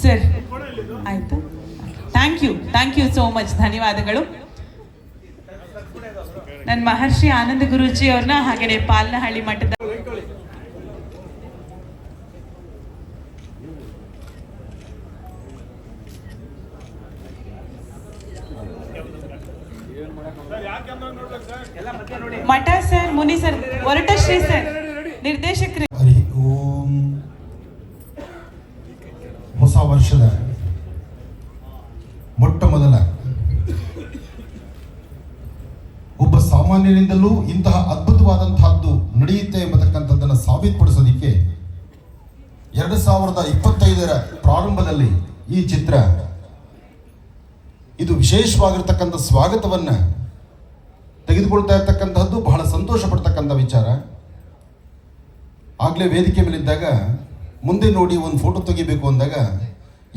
Sir, ಆಯ್ತು? Thank you thank you so much ಧನ್ಯವಾದಗಳು. ನನ್ನ ಮಹರ್ಷಿ ಆನಂದ ಗುರೂಜಿ ಅವ್ರನ್ನ ಹಾಗೆಯೇ ಪಾಲನಹಳ್ಳಿ ಮಠದ ಮಠ ಸರ್ ಮುನಿ ಸರ್ ಹೊರಟಶ್ರೀ ಸರ್ ನಿರ್ದೇಶಕರು ಹರಿ ಓಂ ಹೊಸ ವರ್ಷದ ಮೊಟ್ಟ ಮೊದಲ ಸಾಮಾನ್ಯರಿಂದಲೂ ಇಂತಹ ಅದ್ಭುತವಾದಂತಹದ್ದು ನಡೆಯುತ್ತೆ ಎಂಬತಕ್ಕಂಥದ್ದನ್ನು ಸಾಬೀತುಪಡಿಸೋದಿಕ್ಕೆ ಎರಡು ಸಾವಿರದ ಇಪ್ಪತ್ತೈದರ ಪ್ರಾರಂಭದಲ್ಲಿ ಈ ಚಿತ್ರ ಇದು ವಿಶೇಷವಾಗಿರ್ತಕ್ಕಂಥ ಸ್ವಾಗತವನ್ನ ತೆಗೆದುಕೊಳ್ತಾ ಇರ್ತಕ್ಕಂತಹದ್ದು ಬಹಳ ಸಂತೋಷ ಪಡ್ತಕ್ಕಂಥ ವಿಚಾರ. ಆಗಲೇ ವೇದಿಕೆ ಮೇಲಿದ್ದಾಗ ಮುಂದೆ ನೋಡಿ ಒಂದು ಫೋಟೋ ತೆಗಿಬೇಕು ಅಂದಾಗ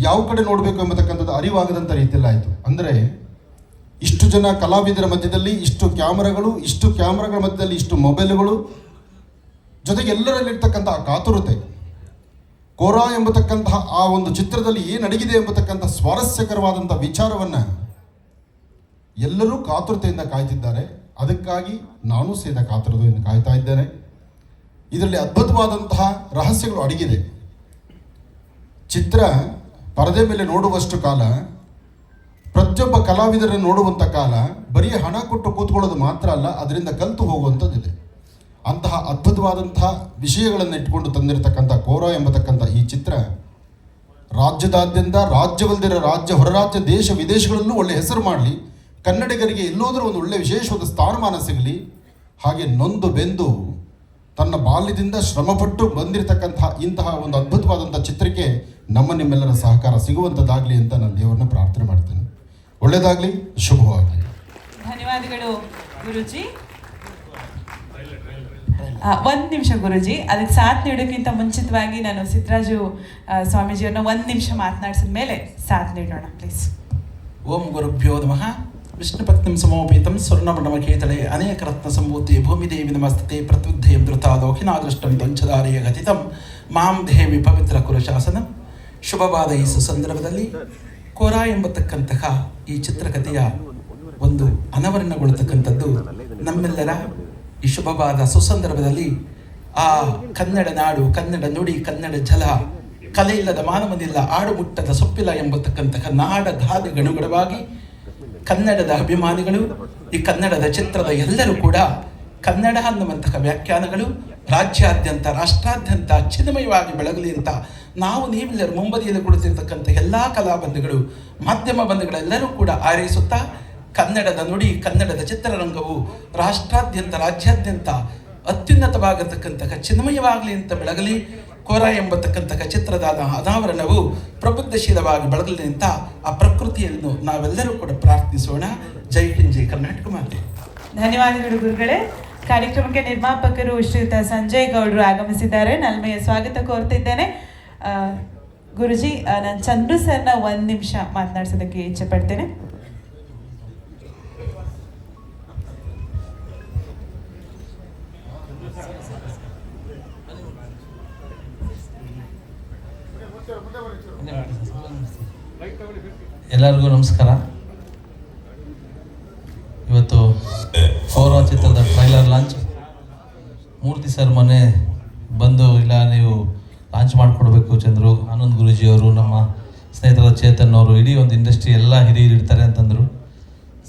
ಯಾವ ಕಡೆ ನೋಡಬೇಕು ಎಂಬತಕ್ಕಂಥದ್ದು ಅರಿವಾಗದಂಥ ರೀತಿಯಲ್ಲಾಯಿತು. ಅಂದರೆ ಇಷ್ಟು ಜನ ಕಲಾವಿದರ ಮಧ್ಯದಲ್ಲಿ ಇಷ್ಟು ಕ್ಯಾಮರಾಗಳು, ಇಷ್ಟು ಕ್ಯಾಮ್ರಾಗಳ ಮಧ್ಯದಲ್ಲಿ ಇಷ್ಟು ಮೊಬೈಲ್ಗಳು. ಜೊತೆಗೆ ಎಲ್ಲರಲ್ಲಿರ್ತಕ್ಕಂಥ ಕಾತುರತೆ, ಕೋರಾ ಎಂಬತಕ್ಕಂತಹ ಆ ಒಂದು ಚಿತ್ರದಲ್ಲಿ ಏನು ಅಡಗಿದೆ ಎಂಬತಕ್ಕಂಥ ಸ್ವಾರಸ್ಯಕರವಾದಂಥ ವಿಚಾರವನ್ನು ಎಲ್ಲರೂ ಕಾತುರತೆಯಿಂದ ಕಾಯ್ತಿದ್ದಾರೆ. ಅದಕ್ಕಾಗಿ ನಾನು ಸೇದ ಕಾತುರತೆಯಿಂದ ಕಾಯ್ತಾ ಇದ್ದೇನೆ. ಇದರಲ್ಲಿ ಅದ್ಭುತವಾದಂತಹ ರಹಸ್ಯಗಳು ಅಡಗಿದೆ. ಚಿತ್ರ ಪರದೆ ಮೇಲೆ ನೋಡುವಷ್ಟು ಕಾಲ ಪ್ರತಿಯೊಬ್ಬ ಕಲಾವಿದರನ್ನು ನೋಡುವಂಥ ಕಾಲ ಬರೀ ಹಣ ಕೊಟ್ಟು ಕೂತ್ಕೊಳ್ಳೋದು ಮಾತ್ರ ಅಲ್ಲ, ಅದರಿಂದ ಕಲಿತು ಹೋಗುವಂಥದ್ದಿದೆ. ಅಂತಹ ಅದ್ಭುತವಾದಂತಹ ವಿಷಯಗಳನ್ನು ಇಟ್ಕೊಂಡು ತಂದಿರತಕ್ಕಂಥ ಕೋರ ಎಂಬತಕ್ಕಂಥ ಈ ಚಿತ್ರ ರಾಜ್ಯದಾದ್ಯಂತ ರಾಜ್ಯವಲ್ಲದಿರೋ ರಾಜ್ಯ, ಹೊರರಾಜ್ಯ, ದೇಶ, ವಿದೇಶಗಳಲ್ಲೂ ಒಳ್ಳೆ ಹೆಸರು ಮಾಡಲಿ, ಕನ್ನಡಿಗರಿಗೆ ಎಲ್ಲೋದರೂ ಒಂದು ಒಳ್ಳೆ ವಿಶೇಷವಾದ ಸ್ಥಾನಮಾನ ಸಿಗಲಿ, ಹಾಗೆ ನೊಂದು ಬೆಂದು ತನ್ನ ಬಾಲ್ಯದಿಂದ ಶ್ರಮಪಟ್ಟು ಬಂದಿರತಕ್ಕಂತಹ ಇಂತಹ ಒಂದು ಅದ್ಭುತವಾದಂಥ ಚಿತ್ರಕ್ಕೆ ನಮ್ಮ ನಿಮ್ಮೆಲ್ಲರ ಸಹಕಾರ ಸಿಗುವಂಥದ್ದಾಗಲಿ ಅಂತ ನಾನು ದೇವರನ್ನ ಪ್ರಾರ್ಥನೆ ಮಾಡ್ತೇನೆ. ಒಳ್ಳೆಯದಾಗಲಿ ಶುಭವಾಗಲಿ. ಧನ್ಯವಾದಗಳು ಗುರುಜಿ. ಒಂದು ನಿಮಿಷ ಗುರುಜಿ ಅದಕ್ಕೆ ಸಾಥ್ ನೀಡೋಕ್ಕಿಂತ ಮುಂಚಿತವಾಗಿ ನಾನು ಸಿದ್ದರಾಜು ಸ್ವಾಮೀಜಿಯನ್ನು ಸ್ವಾಮೀಜಿಯವ್ರನ್ನ ಒಂದ್ ನಿಮಿಷ ಮಾತನಾಡಿಸಿದ ಮೇಲೆ ಸಾಥ್ ನೀಡೋಣ ಪ್ಲೀಸ್ ಓಂ ಗುರುಭ್ಯೋ ನಮಃ. ಸಮೋಪೀತಂ ಸಮೋಪೇತಂ ಸ್ವರ್ಣಮಂಡಮಕೇತಳೆ ಅನೇಕ ರತ್ನ ಸಂಭೂತಿ ಭೂಮಿದೇವಿ ನಮಸ್ತತೆ ಪ್ರತ್ಯುದ್ಧೇಂ ಧೃತಾಲೋಕಿನಾದೃಷ್ಟಂ ದಂಚದಾರಿಯ ಗತಿತಂ ಮಾಂ ದೇವಿ ಪವಿತ್ರ ಕುಲಶಾಸನ. ಶುಭವಾದ ಈ ಸುಸಂದರ್ಭದಲ್ಲಿ ಕೋರಾ ಎಂಬತಕ್ಕಂತಹ ಈ ಚಿತ್ರಕಥೆಯ ಒಂದು ಅನಾವರಣಗೊಳ್ಳತಕ್ಕಂಥದ್ದು ನಮ್ಮೆಲ್ಲರ ಈ ಶುಭವಾದ ಸುಸಂದರ್ಭದಲ್ಲಿ ಆ ಕನ್ನಡ ನಾಡು, ಕನ್ನಡ ನುಡಿ, ಕನ್ನಡ ಜಲ ಕಲೆ ಇಲ್ಲದ ಮಾನವನಿಲ್ಲ ಆಡು ಮುಟ್ಟದ ಸೊಪ್ಪಿಲ್ಲ ಎಂಬತಕ್ಕಂತಹ ನಾಡ ಧಾದಿಗನುಗುಣವಾಗಿ ಕನ್ನಡದ ಅಭಿಮಾನಿಗಳು, ಈ ಕನ್ನಡದ ಚಿತ್ರದ ಎಲ್ಲರೂ ಕೂಡ ಕನ್ನಡ ಅನ್ನುವಂತಹ ವ್ಯಾಖ್ಯಾನಗಳು ರಾಜ್ಯಾದ್ಯಂತ, ರಾಷ್ಟ್ರಾದ್ಯಂತ ಚಿನ್ಮಯವಾಗಿ ಬೆಳಗಲಿ ಅಂತ ನಾವು ನೀವೆಲ್ಲರೂ ಮುಂಬದಿಯಲ್ಲಿ ಕುಳಿತಿರ್ತಕ್ಕಂಥ ಎಲ್ಲ ಕಲಾಬಂಧುಗಳು ಮಾಧ್ಯಮ ಬಂಧುಗಳೆಲ್ಲರೂ ಕೂಡ ಆರೈಸುತ್ತಾ ಕನ್ನಡದ ನುಡಿ, ಕನ್ನಡದ ಚಿತ್ರರಂಗವು ರಾಷ್ಟ್ರಾದ್ಯಂತ, ರಾಜ್ಯಾದ್ಯಂತ ಅತ್ಯುನ್ನತವಾಗಿರ್ತಕ್ಕಂತಹ ಚಿನ್ಮಯವಾಗಲಿ ಅಂತ ಬೆಳಗಲಿ, ಕೋರ ಎಂಬತಕ್ಕಂತಹ ಚಿತ್ರದ ಅನಾವರಣವು ಪ್ರಬುದ್ಧಶೀಲವಾಗಿ ಬೆಳಗಲಿ ಅಂತ ಆ ಪ್ರಕೃತಿಯನ್ನು ನಾವೆಲ್ಲರೂ ಕೂಡ ಪ್ರಾರ್ಥಿಸೋಣ. ಜೈ ಹಿಂದ್, ಜೈ ಕರ್ನಾಟಕ ಮಾತೆ. ಧನ್ಯವಾದಗಳು ಗುರುಗಳೇ. ಕಾರ್ಯಕ್ರಮಕ್ಕೆ ನಿರ್ಮಾಪಕರು ಶ್ರೀಯುತ ಸಂಜಯ್ ಗೌಡರು ಆಗಮಿಸಿದ್ದಾರೆ. ನಲ್ಮೆಯ ಸ್ವಾಗತ ಕೋರ್ತಿದ್ದೇನೆ. ಗುರುಜಿ ನಾನು ಚಂದ್ರು ಸರ್ನ ಒಂದು ನಿಮಿಷ ಮಾತನಾಡ್ಸೋದಕ್ಕೆ ಇಚ್ಛೆ ಪಡ್ತೇನೆ. ಎಲ್ಲರಿಗೂ ನಮಸ್ಕಾರ. ಇವತ್ತು ಪೌರ ಚಿತ್ರದ ಟ್ರೈಲರ್ ಲಾಂಚ್ ಮೂರ್ತಿ ಸರ್ ಮೊನ್ನೆ ಬಂದು, ಇಲ್ಲ ನೀವು ಲಾಂಚ್ ಮಾಡಿಕೊಡ್ಬೇಕು ಚಂದ್ರು. ಆನಂದ್ ಗುರೂಜಿ ಅವರು ನಮ್ಮ ಸ್ನೇಹಿತರ ಚೇತನ್ ಅವರು, ಇಡೀ ಒಂದು ಇಂಡಸ್ಟ್ರಿ ಎಲ್ಲ ಹಿರಿಯರು ಇರ್ತಾರೆ ಅಂತಂದರು.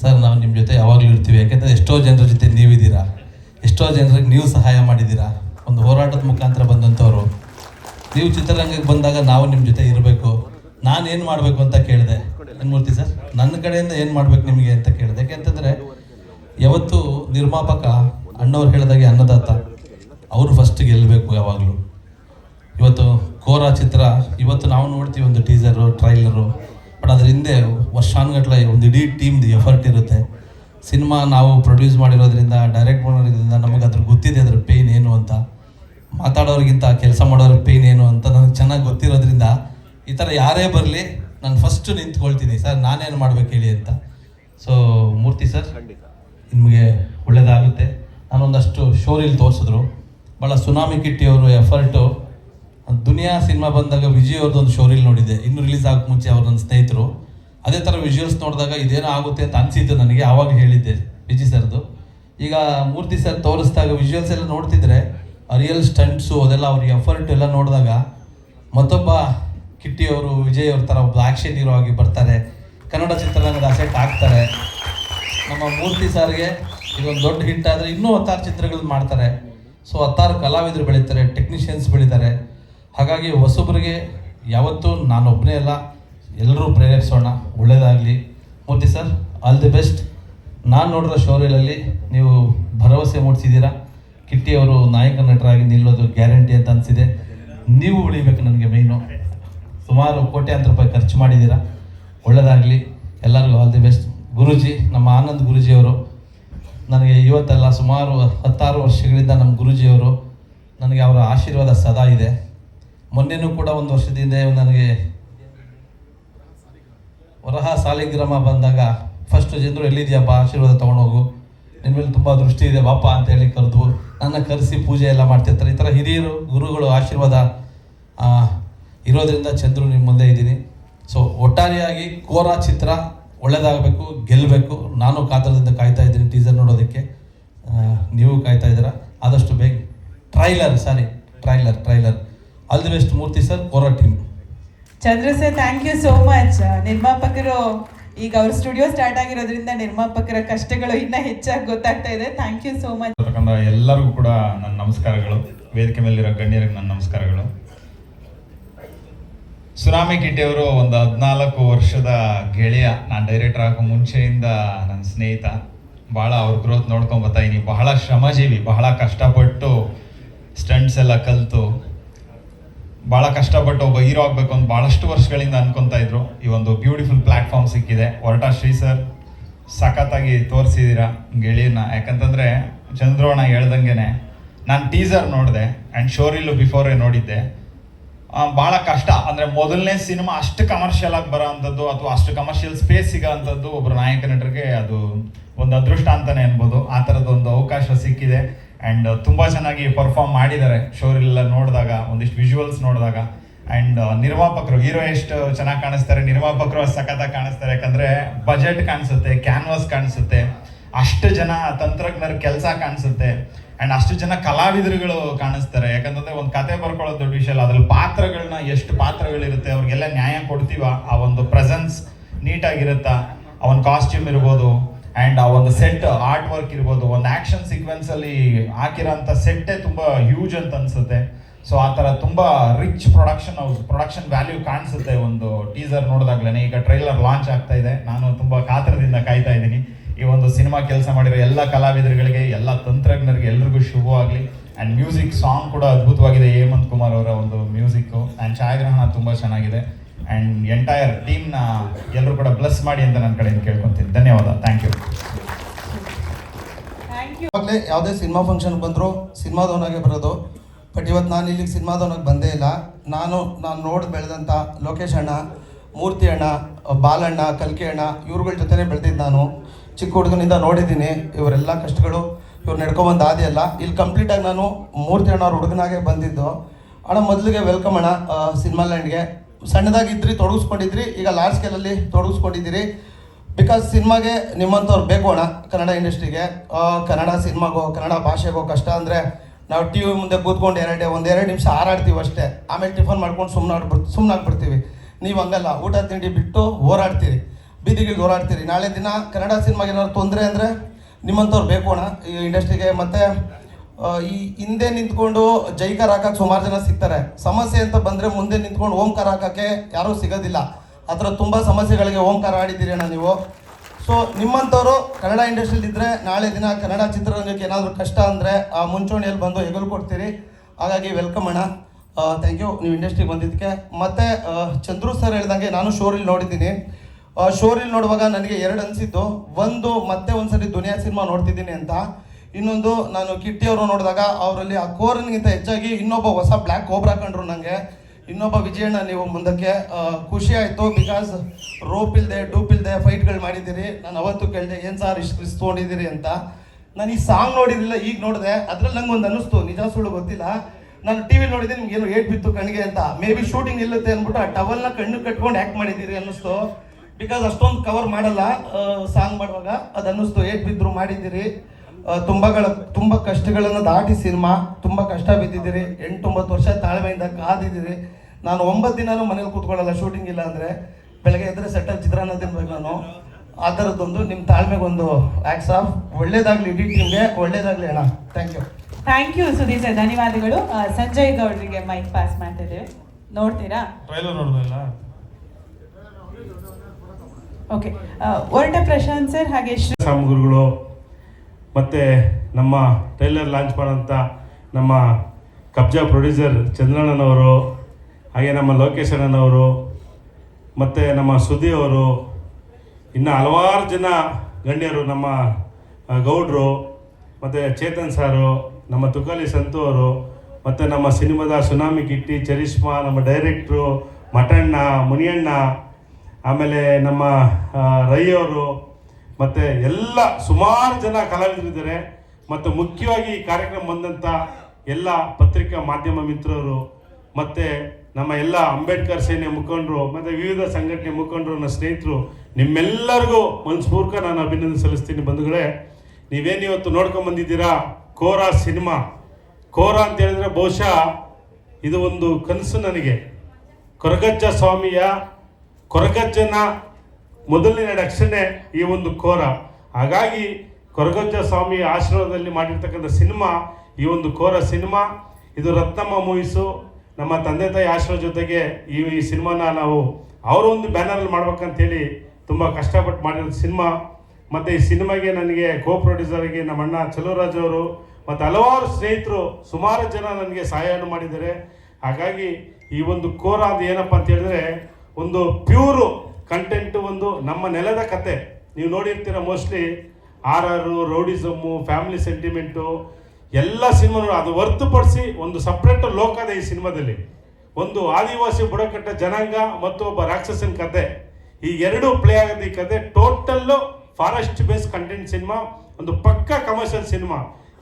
ಸರ್, ನಾವು ನಿಮ್ಮ ಜೊತೆ ಯಾವಾಗಲೂ ಇರ್ತೀವಿ. ಯಾಕೆಂದರೆ ಎಷ್ಟೋ ಜನರ ಜೊತೆ ನೀವಿದ್ದೀರಾ? ಎಷ್ಟೋ ಜನರಿಗೆ ನೀವು ಸಹಾಯ ಮಾಡಿದ್ದೀರಾ? ಒಂದು ಹೋರಾಟದ ಮುಖಾಂತರ ಬಂದಂಥವ್ರು ನೀವು ಚಿತ್ರರಂಗಕ್ಕೆ ಬಂದಾಗ ನಾವು ನಿಮ್ಮ ಜೊತೆ ಇರಬೇಕು. ನಾನು ಏನು ಮಾಡಬೇಕು ಅಂತ ಕೇಳಿದೆ. ಮೂರ್ತಿ ಸರ್, ನನ್ನ ಕಡೆಯಿಂದ ಏನು ಮಾಡಬೇಕು ನಿಮಗೆ ಅಂತ ಕೇಳಿದೆ. ಯಾಕೆಂತಂದರೆ ಯಾವತ್ತು ನಿರ್ಮಾಪಕ ಅಣ್ಣವ್ರು ಹೇಳಿದಾಗೆ ಅನ್ನದಾತ. ಅವರು ಫಸ್ಟ್ ಗೆಲ್ಲಬೇಕು ಯಾವಾಗಲೂ. ಇವತ್ತು ಕೋರಾ ಚಿತ್ರ. ಇವತ್ತು ನಾವು ನೋಡ್ತೀವಿ ಒಂದು ಟೀಸರು ಟ್ರೈಲರು ಬಟ್ ಅದ್ರ ಹಿಂದೆ ವರ್ಷಾನುಗಟ್ಲೆ ಒಂದು ಇಡೀ ಟೀಮ್ದು ಎಫರ್ಟ್ ಇರುತ್ತೆ. ಸಿನಿಮಾ ನಾವು ಪ್ರೊಡ್ಯೂಸ್ ಮಾಡಿರೋದ್ರಿಂದ ಡೈರೆಕ್ಟ್ ಮಾಡಿರೋದ್ರಿಂದ ನಮಗೆ ಅದ್ರ ಗೊತ್ತಿದೆ ಅದ್ರ ಪೇಯ್ನ್ ಏನು ಅಂತ. ಮಾತಾಡೋರಿಗಿಂತ ಕೆಲಸ ಮಾಡೋರ ಪೇಯ್ನ್ ಏನು ಅಂತ ನನಗೆ ಚೆನ್ನಾಗಿ ಗೊತ್ತಿರೋದ್ರಿಂದ ಈ ಥರ ಯಾರೇ ಬರಲಿ ನಾನು ಫಸ್ಟ್ ನಿಂತ್ಕೊಳ್ತೀನಿ. ಸರ್, ನಾನೇನು ಮಾಡ್ಬೇಕು ಹೇಳಿ ಅಂತ. ಸೊ ಮೂರ್ತಿ ಸರ್, ನಿಮಗೆ ಒಳ್ಳೇದಾಗುತ್ತೆ. ನಾನು ಒಂದಷ್ಟು ಶೋರಿಲಿ ತೋರಿಸಿದ್ರು. ಭಾಳ ಸುನಾಮಿ ಕಿಟ್ಟಿ ಅವರು ಎಫರ್ಟು ದುನಿಯಾ ಸಿನಿಮಾ ಬಂದಾಗ ವಿಜಯ್ ಅವ್ರದ್ದೊಂದು ಶೋರಿಲ್ ನೋಡಿದ್ದೆ. ಇನ್ನು ರಿಲೀಸ್ ಆಗಕ್ಕೆ ಮುಂಚೆ ಅವ್ರ ನನ್ನ ಸ್ನೇಹಿತರು. ಅದೇ ಥರ ವಿಜುವಲ್ಸ್ ನೋಡಿದಾಗ ಇದೇನೋ ಆಗುತ್ತೆ ಅಂತ ಅನಿಸಿದ್ದು ನನಗೆ, ಆವಾಗ ಹೇಳಿದ್ದೆ ವಿಜಯ್ ಸರ್ದು. ಈಗ ಮೂರ್ತಿ ಸರ್ ತೋರಿಸಿದಾಗ ವಿಜುವಲ್ಸ್ ಎಲ್ಲ ನೋಡ್ತಿದ್ರೆ ರಿಯಲ್ ಸ್ಟಂಟ್ಸು ಅದೆಲ್ಲ ಅವ್ರ ಎಫರ್ಟ್ ಎಲ್ಲ ನೋಡಿದಾಗ ಮತ್ತೊಬ್ಬ ಕಿಟ್ಟಿ ಅವರು, ವಿಜಯ್ ಅವ್ರ ಥರ ಒಬ್ಬ ಆ್ಯಕ್ಷನ್ ಹೀರೋ ಆಗಿ ಬರ್ತಾರೆ. ಕನ್ನಡ ಚಿತ್ರರಂಗದ ಅಸೆಟ್ ಆಗ್ತಾರೆ. ನಮ್ಮ ಮೂರ್ತಿ ಸಾರ್ಗೆ ಇದೊಂದು ದೊಡ್ಡ ಹಿಟ್ ಆದರೆ ಇನ್ನೂ ಹತ್ತಾರು ಚಿತ್ರಗಳು ಮಾಡ್ತಾರೆ. ಸೊ ಹತ್ತಾರು ಕಲಾವಿದರು ಬೆಳೀತಾರೆ ಟೆಕ್ನಿಷಿಯನ್ಸ್ ಬೆಳೀತಾರೆ. ಹಾಗಾಗಿ ಹೊಸೊಬ್ಬರಿಗೆ ಯಾವತ್ತೂ ನಾನೊಬ್ಬನೇ ಅಲ್ಲ ಎಲ್ಲರೂ ಪ್ರೇರೇಪಿಸೋಣ, ಒಳ್ಳೇದಾಗಲಿ. Murthy sir, all the best. ನಾನು ನೋಡಿರೋ ಶೋರೀಲಲ್ಲಿ ನೀವು ಭರವಸೆ ಮೂಡಿಸಿದ್ದೀರಾ? ಕಿಟ್ಟಿ ಅವರು ನಾಯಕ ನಟರಾಗಿ ನಿಲ್ಲೋದು ಗ್ಯಾರಂಟಿ ಅಂತ ಅನಿಸಿದೆ. ನೀವು ಉಳಿಬೇಕು ನನಗೆ ಮೈನು. ಸುಮಾರು ಕೋಟ್ಯಾಂತರ ರೂಪಾಯಿ ಖರ್ಚು ಮಾಡಿದ್ದೀರಾ? ಒಳ್ಳೆಯದಾಗಲಿ ಎಲ್ಲರಿಗೂ ಆಲ್ ದಿ ಬೆಸ್ಟ್. ಗುರುಜಿ, ನಮ್ಮ ಆನಂದ್ ಗುರುಜಿಯವರು ನನಗೆ ಇವತ್ತೆಲ್ಲ ಸುಮಾರು ಹತ್ತಾರು ವರ್ಷಗಳಿಂದ ನಮ್ಮ ಗುರುಜಿಯವರು ನನಗೆ ಅವರ ಆಶೀರ್ವಾದ ಸದಾ ಇದೆ. ಮೊನ್ನೆನೂ ಕೂಡ ಒಂದು ವರ್ಷದಿಂದ ನನಗೆ ವರಹ ಸಾಲಿಗ್ರಾಮ ಬಂದಾಗ ಫಸ್ಟ್ ಜನರು ಎಲ್ಲಿದೆಯಪ್ಪ ಆಶೀರ್ವಾದ ತೊಗೊಂಡೋಗು. ನಿನ್ನ ಮೇಲೆ ತುಂಬ ದೃಷ್ಟಿ ಇದೆ, ಬಾಪ ಅಂತ ಹೇಳಿ ಕರೆದು ನನ್ನ ಕರೆಸಿ ಪೂಜೆ ಎಲ್ಲ ಮಾಡ್ತಿರ್ತಾರೆ. ಈ ಥರ ಹಿರಿಯರು, ಗುರುಗಳು ಆಶೀರ್ವಾದ ಇರೋದರಿಂದ ಚಂದ್ರು ನಿಮ್ಮ ಮುಂದೆ ಇದ್ದೀನಿ. ಸೊ ಒಟ್ಟಾರೆಯಾಗಿ ಕೋರ ಚಿತ್ರ ಒಳ್ಳೆಯದಾಗಬೇಕು ಗೆಲ್ಲಬೇಕು ನಾನು ಕಾತರದಿಂದ ಕಾಯ್ತಾ ಇದ್ದೀನಿ ಟೀಸರ್ ನೋಡೋದಕ್ಕೆ. ನೀವು ಕಾಯ್ತಾ ಇದ್ದೀರಾ? ಆದಷ್ಟು ಬೇಗ. Trailer sorry trailer trailer all the best Murthy sir Kora team Chandra sir thank you so much ನಿರ್ಮಾಪಕರು ಈಗ ಅವ್ರ ಸ್ಟುಡಿಯೋ ಸ್ಟಾರ್ಟ್ ಆಗಿರೋದ್ರಿಂದ ನಿರ್ಮಾಪಕರ ಕಷ್ಟಗಳು ಇನ್ನ ಹೆಚ್ಚಾಗಿ ಗೊತ್ತಾಗ್ತಾ ಇದೆ. ಥ್ಯಾಂಕ್ ಯು ಸೋ ಮಚ್ ಎಲ್ಲರಿಗೂ ಕೂಡ ನನ್ನ ನಮಸ್ಕಾರಗಳು. ವೇದಿಕೆ ಮೇಲಿರೋ ಗಣ್ಯರಿಗೆ ನನ್ನ ನಮಸ್ಕಾರಗಳು. ಸುನಾಮಿ ಕಿಟ್ಟಿಯವರು ಒಂದು ಹದಿನಾಲ್ಕು ವರ್ಷದ ಗೆಳೆಯ ನಾನು ಡೈರೆಕ್ಟರ್ ಆಗೋ ಮುಂಚೆಯಿಂದ ನನ್ನ ಸ್ನೇಹಿತ. ಭಾಳ ಅವ್ರ ಗ್ರೋತ್ ನೋಡ್ಕೊಂಡ್ ಬರ್ತಾ ಇದೀನಿ. ಬಹಳ ಶ್ರಮಜೀವಿ ಬಹಳ ಕಷ್ಟಪಟ್ಟು ಸ್ಟಂಟ್ಸ್ ಎಲ್ಲ ಕಲಿತು. ಭಾಳ ಕಷ್ಟಪಟ್ಟು ಒಬ್ಬ ಹೀರೋ ಆಗಬೇಕು ಅಂತ ಭಾಳಷ್ಟು ವರ್ಷಗಳಿಂದ ಅನ್ಕೊಂತಾ ಇದ್ರು. ಈ ಒಂದು ಬ್ಯೂಟಿಫುಲ್ ಪ್ಲಾಟ್ಫಾರ್ಮ್ ಸಿಕ್ಕಿದೆ. ಹೊರಟ ಶ್ರೀ ಸರ್ ಸಖತ್ತಾಗಿ ತೋರಿಸಿದ್ದೀರಾ ಗೆಳೆಯನ್ನ ಯಾಕಂತಂದ್ರೆ ಚಂದ್ರೋಣ ಹೇಳ್ದಂಗೆನೆ ನಾನು ಟೀಸರ್ ನೋಡಿದೆ ಆ್ಯಂಡ್ ಶೋರಿಲು ಬಿಫೋರೇ ನೋಡಿದ್ದೆ. ಭಾಳ ಕಷ್ಟ. ಅಂದರೆ ಮೊದಲನೇ ಸಿನಿಮಾ ಅಷ್ಟು ಕಮರ್ಷಿಯಲ್ ಆಗಿ ಬರೋ ಅಂಥದ್ದು ಅಥವಾ ಅಷ್ಟು ಕಮರ್ಷಿಯಲ್ ಸ್ಪೇಸ್ ಸಿಗೋ ಅಂಥದ್ದು ಒಬ್ಬರು ನಾಯಕ ನಟರಿಗೆ ಅದು ಒಂದು ಅದೃಷ್ಟ ಅಂತಲೇ ಅನ್ಬೋದು. ಆ ಥರದ್ದು ಒಂದು ಅವಕಾಶ ಸಿಕ್ಕಿದೆ. ಆ್ಯಂಡ್ ತುಂಬ ಚೆನ್ನಾಗಿ ಪರ್ಫಾರ್ಮ್ ಮಾಡಿದ್ದಾರೆ. ಶೋರೆಲ್ಲ ನೋಡಿದಾಗ, ಒಂದಿಷ್ಟು ವಿಜುವಲ್ಸ್ ನೋಡಿದಾಗ. ಆ್ಯಂಡ್ ನಿರ್ಮಾಪಕರು ಹೀರೋ ಎಷ್ಟು ಚೆನ್ನಾಗಿ ಕಾಣಿಸ್ತಾರೆ? ನಿರ್ಮಾಪಕರು ಸಖತ್ತಾಗಿ ಕಾಣಿಸ್ತಾರೆ. ಯಾಕಂದರೆ ಬಜೆಟ್ ಕಾಣಿಸುತ್ತೆ ಕ್ಯಾನ್ವಾಸ್ ಕಾಣಿಸುತ್ತೆ. ಅಷ್ಟು ಜನ ತಂತ್ರಜ್ಞರ ಕೆಲಸ ಕಾಣಿಸುತ್ತೆ. ಆ್ಯಂಡ್ ಅಷ್ಟು ಜನ ಕಲಾವಿದರುಗಳು ಕಾಣಿಸ್ತಾರೆ. ಯಾಕಂತಂದರೆ, ಒಂದು ಕತೆ ಬರ್ಕೊಳ್ಳೋದು ದೊಡ್ಡ ವಿಷಯ ಅಲ್ಲ. ಅದ್ರಲ್ಲಿ ಪಾತ್ರಗಳನ್ನ ಎಷ್ಟು ಪಾತ್ರಗಳಿರುತ್ತೆ, ಅವ್ರಿಗೆಲ್ಲ ನ್ಯಾಯ ಕೊಡ್ತೀವ? ಆ ಒಂದು ಪ್ರೆಸೆನ್ಸ್ ನೀಟಾಗಿರುತ್ತಾ? ಅವನ್ ಕಾಸ್ಟ್ಯೂಮ್ ಇರ್ಬೋದು ಆ್ಯಂಡ್ ಆ ಒಂದು ಸೆಟ್ ಆರ್ಟ್ ವರ್ಕ್ ಇರ್ಬೋದು, ಒಂದು ಆ್ಯಕ್ಷನ್ ಸೀಕ್ವೆನ್ಸಲ್ಲಿ ಹಾಕಿರೋಂಥ ಸೆಟ್ಟೇ ತುಂಬ ಹ್ಯೂಜ್ ಅಂತ ಅನ್ಸುತ್ತೆ. ಸೊ ಆ ಥರ ತುಂಬ ರಿಚ್ ಪ್ರೊಡಕ್ಷನ್ ಪ್ರೊಡಕ್ಷನ್ ವ್ಯಾಲ್ಯೂ ಕಾಣಿಸುತ್ತೆ ಒಂದು ಟೀಸರ್ ನೋಡಿದಾಗ್ಲೇ ಈಗ ಟ್ರೈಲರ್ ಲಾಂಚ್ ಆಗ್ತಾ ಇದೆ. ನಾನು ತುಂಬ ಕಾತರದಿಂದ ಕಾಯ್ತಾ ಇದ್ದೀನಿ. ಈ ಒಂದು ಸಿನಿಮಾ ಕೆಲಸ ಮಾಡಿರೋ ಎಲ್ಲ ಕಲಾವಿದರುಗಳಿಗೆ, ಎಲ್ಲ ತಂತ್ರಜ್ಞರಿಗೆ ಎಲ್ರಿಗೂ ಶುಭವಾಗಲಿ. ಆ್ಯಂಡ್ ಮ್ಯೂಸಿಕ್ ಸಾಂಗ್ ಕೂಡ ಅದ್ಭುತವಾಗಿದೆ. ಹೇಮಂತ್ ಕುಮಾರ್ ಅವರ ಒಂದು ಮ್ಯೂಸಿಕ್ಕು ಆ್ಯಂಡ್ ಛಾಯಾಗ್ರಹಣ ತುಂಬ ಚೆನ್ನಾಗಿದೆ. ಆ್ಯಂಡ್ ಎಂಟೈರ್ ಟೀಮ್ನ ಎಲ್ಲರೂ ಕೂಡ ಬ್ಲೆಸ್ ಮಾಡಿ ಅಂತ ನನ್ನ ಕಡೆಯಿಂದ ಕೇಳ್ಕೊತೀನಿ. ಧನ್ಯವಾದ. ಥ್ಯಾಂಕ್ ಯು ಇವಾಗಲೇ ಯಾವುದೇ ಸಿನಿಮಾ ಫಂಕ್ಷನ್ ಬಂದರೂ ಸಿನಿಮಾದವನಾಗೆ ಬರೋದು. ಬಟ್ ಇವತ್ತು ನಾನು ಇಲ್ಲಿಗೆ ಸಿನಿಮಾದವನಾಗೆ ಬಂದೇ ಇಲ್ಲ. ನಾನು ನಾನು ನೋಡಿ ಬೆಳೆದಂಥ ಲೋಕೇಶ್ ಅಣ್ಣ ಮೂರ್ತಿ ಅಣ್ಣ ಬಾಲಣ್ಣ ಕಲ್ಕಿ ಅಣ್ಣ ಇವ್ರುಗಳ ಜೊತೆನೇ ಬೆಳೆದಿದ್ದು ನಾನು. ಚಿಕ್ಕ ಹುಡುಗನಿಂದ ನೋಡಿದ್ದೀನಿ. ಇವರೆಲ್ಲ ಕಷ್ಟಗಳು ಇವ್ರು ನಡ್ಕೊಬಂದು ಆದಿ ಅಲ್ಲ. ಇಲ್ಲಿ ಕಂಪ್ಲೀಟಾಗಿ ನಾನು ಮೂರ್ತಿ ಅಣ್ಣ ಅವ್ರ ಹುಡುಗನಾಗೆ ಬಂದಿದ್ದು. ಅಣ್ಣ ಮೊದಲಿಗೆ ವೆಲ್ಕಮ್ ಅಣ್ಣ ಸಿನಿಮಾ ಲ್ಯಾಂಡ್ಗೆ ಸಣ್ಣದಾಗಿದ್ರಿ, ತೊಡಗಿಸ್ಕೊಂಡಿದ್ರಿ, ಈಗ ಲಾರ್ಜ್ ಸ್ಕೇಲಲ್ಲಿ ತೊಡಗಿಸ್ಕೊಂಡಿದ್ದೀರಿ. ಬಿಕಾಸ್ ಸಿನಿಮಾಗೆ ನಿಮ್ಮಂಥವ್ರು ಬೇಕು ಅಣ್ಣ, ಕನ್ನಡ ಇಂಡಸ್ಟ್ರಿಗೆ. ಕನ್ನಡ ಸಿನಿಮಾಗೋ, ಕನ್ನಡ ಭಾಷೆಗೋ ಕಷ್ಟ ಅಂದರೆ ನಾವು ಟಿ ವಿ ಮುಂದೆ ಕೂತ್ಕೊಂಡು ಎರಡೇ, ಒಂದು ಎರಡು ನಿಮಿಷ ಹಾರಾಡ್ತೀವಿ ಅಷ್ಟೇ. ಆಮೇಲೆ ಟಿಫನ್ ಮಾಡ್ಕೊಂಡು ಸುಮ್ಮನೆ ಆಡ್ಬಿಡ್ ಆಗ್ಬಿಡ್ತೀವಿ. ನೀವು ಹಂಗಲ್ಲ, ಊಟ ತಿಂಡಿ ಬಿಟ್ಟು ಹೋರಾಡ್ತೀರಿ. ಬೀದಿಗೆ ಹೋರಾಡ್ತೀರಿ. ನಾಳೆ ದಿನ ಕನ್ನಡ ಸಿನಿಮಾಗೆ ಏನಾದ್ರು ತೊಂದರೆ ಅಂದರೆ ನಿಮ್ಮಂಥವ್ರು ಬೇಕು ಅಣ್ಣ, ಈ ಇಂಡಸ್ಟ್ರಿಗೆ ಮತ್ತು ಈ ಹಿಂದೆ ನಿಂತ್ಕೊಂಡು ಜೈಕಾರ ಹಾಕಕ್ಕೆ ಸುಮಾರು ಜನ ಸಿಗ್ತಾರೆ. ಸಮಸ್ಯೆ ಅಂತ ಬಂದರೆ ಮುಂದೆ ನಿಂತ್ಕೊಂಡು ಓಂಕಾರ ಹಾಕಕ್ಕೆ ಯಾರೂ ಸಿಗೋದಿಲ್ಲ. ಆ ಥರ ತುಂಬ ಸಮಸ್ಯೆಗಳಿಗೆ ಓಂಕಾರ ಆಡಿದ್ದೀರಣ್ಣ ನೀವು. ಸೊ ನಿಮ್ಮಂಥವರು ಕನ್ನಡ ಇಂಡಸ್ಟ್ರಿಯಲ್ಲಿ ಇದ್ದರೆ ನಾಳೆ ದಿನ ಕನ್ನಡ ಚಿತ್ರರಂಗಕ್ಕೆ ಏನಾದರೂ ಕಷ್ಟ ಅಂದರೆ ಆ ಮುಂಚೂಣಿಯಲ್ಲಿ ಬಂದು ಹೆಗಲು ಕೊಡ್ತೀರಿ. ಹಾಗಾಗಿ ವೆಲ್ಕಮ್ ಅಣ್ಣ. ಥ್ಯಾಂಕ್ ಯು ನೀವು ಇಂಡಸ್ಟ್ರಿಗೆ ಬಂದಿದ್ದಕ್ಕೆ. ಮತ್ತು ಚಂದ್ರು ಸರ್ ಹೇಳಿದಂಗೆ ನಾನು ಶೋರಲ್ಲಿ ನೋಡಿದ್ದೀನಿ. ಶೋರಲ್ಲಿ ನೋಡುವಾಗ ನನಗೆ ಎರಡು ಅನಿಸಿದ್ದು. ಒಂದು, ಮತ್ತೆ ಒಂದು ಸರಿ ದುನಿಯಾ ಸಿನಿಮಾ ನೋಡ್ತಿದ್ದೀನಿ ಅಂತ. ಇನ್ನೊಂದು ನಾನು ಕಿಟ್ಟಿ ಅವರು ನೋಡಿದಾಗ ಅವರಲ್ಲಿ ಆ ಕೋರನ್ಗಿಂತ ಹೆಚ್ಚಾಗಿ ಇನ್ನೊಬ್ಬ ಹೊಸ ಬ್ಲ್ಯಾಕ್ ಕೋಬ್ರಾ ಕಂಡ್ರು ನನಗೆ ಇನ್ನೊಬ್ಬ ವಿಜಯಣ್ಣ, ನೀವು ಮುಂದಕ್ಕೆ ಖುಷಿ ಆಯಿತು ಬಿಕಾಸ್ ರೋಪ್ ಇಲ್ಲದೆ ಡೂಪ್ ಇಲ್ಲದೆ ಫೈಟ್ಗಳು ಮಾಡಿದ್ದೀರಿ. ನಾನು ಅವತ್ತು ಕೇಳಿದೆ, ಏನು ಸಾರ್ ಇಷ್ಟು ರಿಸ್ಕ್ ತೊಗೊಂಡಿದ್ದೀರಿ? ಅಂತ. ನಾನು ಈ ಸಾಂಗ್ ನೋಡಿರಲಿಲ್ಲ, ಈಗ ನೋಡಿದೆ. ಅದ್ರಲ್ಲಿ ನಂಗೆ ಒಂದು ಅನ್ನಿಸ್ತು ನಿಜ ಸುಳ್ಳು ಗೊತ್ತಿಲ್ಲ. ನಾನು ಟಿ ವಿ ನೋಡಿದೆ ನಿಮ್ಗೆ ಏನು ಏಟ್ ಬಿತ್ತು ಕಣ್ಣಿಗೆ ಅಂತ. ಮೇ ಬಿ ಶೂಟಿಂಗ್ ನಿಲ್ಲುತ್ತೆ ಅಂದ್ಬಿಟ್ಟು ಆ ಟವಲ್ನ ಕಣ್ಣು ಕಟ್ಕೊಂಡು ಆ್ಯಕ್ಟ್ ಮಾಡಿದ್ದೀರಿ ಅನ್ನಿಸ್ತು. ಬಿಕಾಸ್ ಅಷ್ಟೊಂದು ಕವರ್ ಮಾಡಲ್ಲ ಸಾಂಗ್ ಮಾಡುವಾಗ. ಅದು ಅನ್ನಿಸ್ತು, ಏಟ್ ಬಿದ್ರು ಮಾಡಿದ್ದೀರಿ. ತುಂಬಗಳ ತುಂಬ ಕಷ್ಟಗಳನ್ನು ದಾಟಿ ಸಿನಿಮಾ ತುಂಬ ಕಷ್ಟ ಬಿದ್ದಿದ್ದೀರಿ. ಎಂಟೊಂಬತ್ತು ವರ್ಷ ತಾಳ್ಮೆಯಿಂದ ಕಾದಿದ್ದೀರಿ. ನಾನು ಒಂಬತ್ತು ದಿನನೂ ಮನೇಲಿ ಕೂತ್ಕೊಳ್ಳಲ್ಲ ಶೂಟಿಂಗ್ ಇಲ್ಲ ಅಂದರೆ ಬೆಳಗ್ಗೆ ಎದ್ರೆ ಸೆಟ್ಟಲ್ಲಿ ಚಿತ್ರಾನ್ನ ತಿನ್ಬೇಕು ನಾನು. ಆ ಥರದ್ದೊಂದು ನಿಮ್ಮ ತಾಳ್ಮೆಗೊಂದು ಆ್ಯಕ್ಸ್ ಆಫ್ ಒಳ್ಳೇದಾಗಲಿ ಇಡೀ ಟೀಮ್ಗೆ ಒಳ್ಳೇದಾಗಲಿ ಅಣ್ಣ. Thank you thank you Sudeep sir ಧನ್ಯವಾದಗಳು ಸಂಜಯ್ ಗೌಡ್ರಿಗೆ ಮೈಕ್ ಪಾಸ್ ಮಾಡ್ತಿದ್ದೇವೆ ನೋಡ್ತೀರಾ? ಟ್ರೈಲರ್ ನೋಡೋದಿಲ್ಲ ಓಕೆ ಹೊರಟ ಪ್ರಶಾಂತ್ ಸರ್ ಹಾಗೆ ಶ್ರೀ ಸಾಮಗ್ರಿಗಳು ಮತ್ತು ನಮ್ಮ ಟ್ರೈಲರ್ ಲಾಂಚ್ ಮಾಡೋಂಥ ನಮ್ಮ ಕಬ್ಜಾ ಪ್ರೊಡ್ಯೂಸರ್ ಚಂದ್ರಣ್ಣನವರು, ಹಾಗೆ ನಮ್ಮ ಲೋಕೇಶ್ ಅಣ್ಣನವರು, ಮತ್ತು ನಮ್ಮ ಸುದ್ದಿ ಅವರು, ಇನ್ನು ಹಲವಾರು ಜನ ಗಣ್ಯರು, ನಮ್ಮ ಗೌಡ್ರು, ಮತ್ತು ಚೇತನ್ ಸಾರು, ನಮ್ಮ ತುಕಾಲಿ ಸಂತು ಅವರು, ಮತ್ತು ನಮ್ಮ ಸಿನಿಮಾದ ಸುನಾಮಿ ಕಿಟ್ಟಿ, ಚರಿಷ್ಮಾ, ನಮ್ಮ ಡೈರೆಕ್ಟ್ರು ಮಠಣ್ಣ, ಮುನಿಯಣ್ಣ, ಆಮೇಲೆ ನಮ್ಮ ರೈ ಅವರು ಮತ್ತು ಎಲ್ಲ ಸುಮಾರು ಜನ ಕಲಾವಿದರಿದ್ದಾರೆ. ಮತ್ತು ಮುಖ್ಯವಾಗಿ ಈ ಕಾರ್ಯಕ್ರಮ ಬಂದಂಥ ಎಲ್ಲ ಪತ್ರಿಕಾ ಮಾಧ್ಯಮ ಮಿತ್ರರು, ಮತ್ತು ನಮ್ಮ ಎಲ್ಲ ಅಂಬೇಡ್ಕರ್ ಸೇನೆ ಮುಖಂಡರು, ಮತ್ತು ವಿವಿಧ ಸಂಘಟನೆ ಮುಖಂಡರು, ನನ್ನ ಸ್ನೇಹಿತರು, ನಿಮ್ಮೆಲ್ಲರಿಗೂ ಮನಸ್ಪೂರ್ವಕ ನಾನು ಅಭಿನಂದನೆ ಸಲ್ಲಿಸ್ತೀನಿ ಬಂಧುಗಳೇ. ನೀವೇನು ಇವತ್ತು ನೋಡ್ಕೊಂಡು ಬಂದಿದ್ದೀರಾ? ಕೋರಾ ಸಿನಿಮಾ. ಕೋರಾ ಅಂತ ಹೇಳಿದ್ರೆ ಬಹುಶಃ ಇದು ಒಂದು ಕನಸು ನನಗೆ. ಕೊರಗಜ್ಜ ಸ್ವಾಮಿಯ ಕೊರಗಜ್ಜನ ಮೊದಲನೇ ರಕ್ಷಣೆ ಈ ಒಂದು ಕೋರ. ಹಾಗಾಗಿ ಕೊರಗಜ್ಜ ಸ್ವಾಮಿ ಆಶ್ರಮದಲ್ಲಿ ಮಾಡಿರ್ತಕ್ಕಂಥ ಸಿನಿಮಾ, ಈ ಒಂದು ಕೋರ ಸಿನಿಮಾ, ಇದು ರತ್ನಮ್ಮ ಮೂವೀಸು. ನಮ್ಮ ತಂದೆ ತಾಯಿ ಆಶೀರ್ವಾದ ಜೊತೆಗೆ ಈ ಈ ಸಿನಿಮಾನ ನಾವು ಅವರ ಒಂದು ಬ್ಯಾನರಲ್ಲಿ ಮಾಡ್ಬೇಕಂತೇಳಿ ತುಂಬ ಕಷ್ಟಪಟ್ಟು ಮಾಡಿರೋ ಸಿನಿಮಾ. ಮತ್ತು ಈ ಸಿನಿಮಾಗೆ ನನಗೆ ಕೋ ಪ್ರೊಡ್ಯೂಸರ್ಗೆ ನಮ್ಮ ಅಣ್ಣ ಚಲುವರಾಜ್ ಅವರು ಮತ್ತು ಹಲವಾರು ಸ್ನೇಹಿತರು, ಸುಮಾರು ಜನ ನನಗೆ ಸಹಾಯವನ್ನು ಮಾಡಿದ್ದಾರೆ. ಹಾಗಾಗಿ ಈ ಒಂದು ಕೋರ ಅದು ಏನಪ್ಪ ಅಂತ ಹೇಳಿದ್ರೆ, ಒಂದು ಪ್ಯೂರು ಕಂಟೆಂಟ್ ಒಂದು ನಮ್ಮ ನೆಲದ ಕತೆ. ನೀವು ನೋಡಿರ್ತೀರ ಮೋಸ್ಟ್ಲಿ ಆರ್ ಆರು ರೌಡಿಸಮ್ಮು ಫ್ಯಾಮಿಲಿ ಸೆಂಟಿಮೆಂಟು ಎಲ್ಲ ಸಿನಿಮಾಗಳು ಅದು ಹೊರ್ತುಪಡಿಸಿ ಒಂದು ಸಪ್ರೇಟ್ ಲೋಕ ಈ ಸಿನಿಮಾದಲ್ಲಿ ಒಂದು ಆದಿವಾಸಿ ಬುಡಕಟ್ಟ ಜನಾಂಗ ಮತ್ತು ಒಬ್ಬ ರಾಕ್ಷಸನ ಕತೆ. ಈ ಎರಡು ಪ್ಲೇ ಆಗೋದು ಈ ಕತೆ total forest base content cinema ಒಂದು ಪಕ್ಕ ಕಮರ್ಷಿಯಲ್ ಸಿನಿಮಾ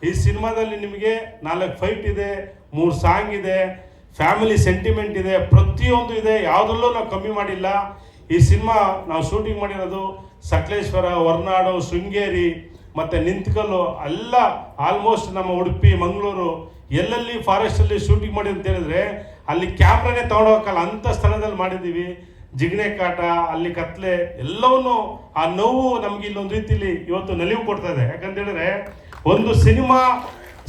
ಈ ಸಿನಿಮಾದಲ್ಲಿ ನಿಮಗೆ ನಾಲ್ಕು ಫೈಟ್ ಇದೆ, ಮೂರು ಸಾಂಗ್ ಇದೆ ಫ್ಯಾಮಿಲಿ ಸೆಂಟಿಮೆಂಟ್ ಇದೆ, ಪ್ರತಿಯೊಂದು ಇದೆ, ಯಾವುದಲ್ಲೂ ನಾವು ಕಮ್ಮಿ ಮಾಡಿಲ್ಲ. ಈ ಸಿನಿಮಾ ನಾವು ಶೂಟಿಂಗ್ ಮಾಡಿರೋದು ಸಕಲೇಶ್ವರ, ಹೊರನಾಡು, ಶೃಂಗೇರಿ, ಮತ್ತು ನಿಂತ್ಕಲ್ಲು, ಎಲ್ಲ ಆಲ್ಮೋಸ್ಟ್ ನಮ್ಮ ಉಡುಪಿ, ಮಂಗಳೂರು, ಎಲ್ಲೆಲ್ಲಿ ಫಾರೆಸ್ಟಲ್ಲಿ ಶೂಟಿಂಗ್ ಮಾಡಿ ಅಂತ ಹೇಳಿದ್ರೆ, ಅಲ್ಲಿ ಕ್ಯಾಮ್ರಾನೇ ತೊಗೊಂಡೋಗಲ್ಲ ಅಂಥ ಸ್ಥಳದಲ್ಲಿ ಮಾಡಿದ್ದೀವಿ. ಜಿಗಣೆ ಕಾಟ, ಅಲ್ಲಿ ಕತ್ಲೆ, ಎಲ್ಲವನ್ನೂ ಆ ನೋವು ನಮಗೆ ಇಲ್ಲೊಂದು ರೀತಿಲಿ ಇವತ್ತು ನಲಿವು ಕೊಡ್ತಾ ಇದೆ. ಯಾಕಂತ ಹೇಳಿದ್ರೆ, ಒಂದು ಸಿನಿಮಾ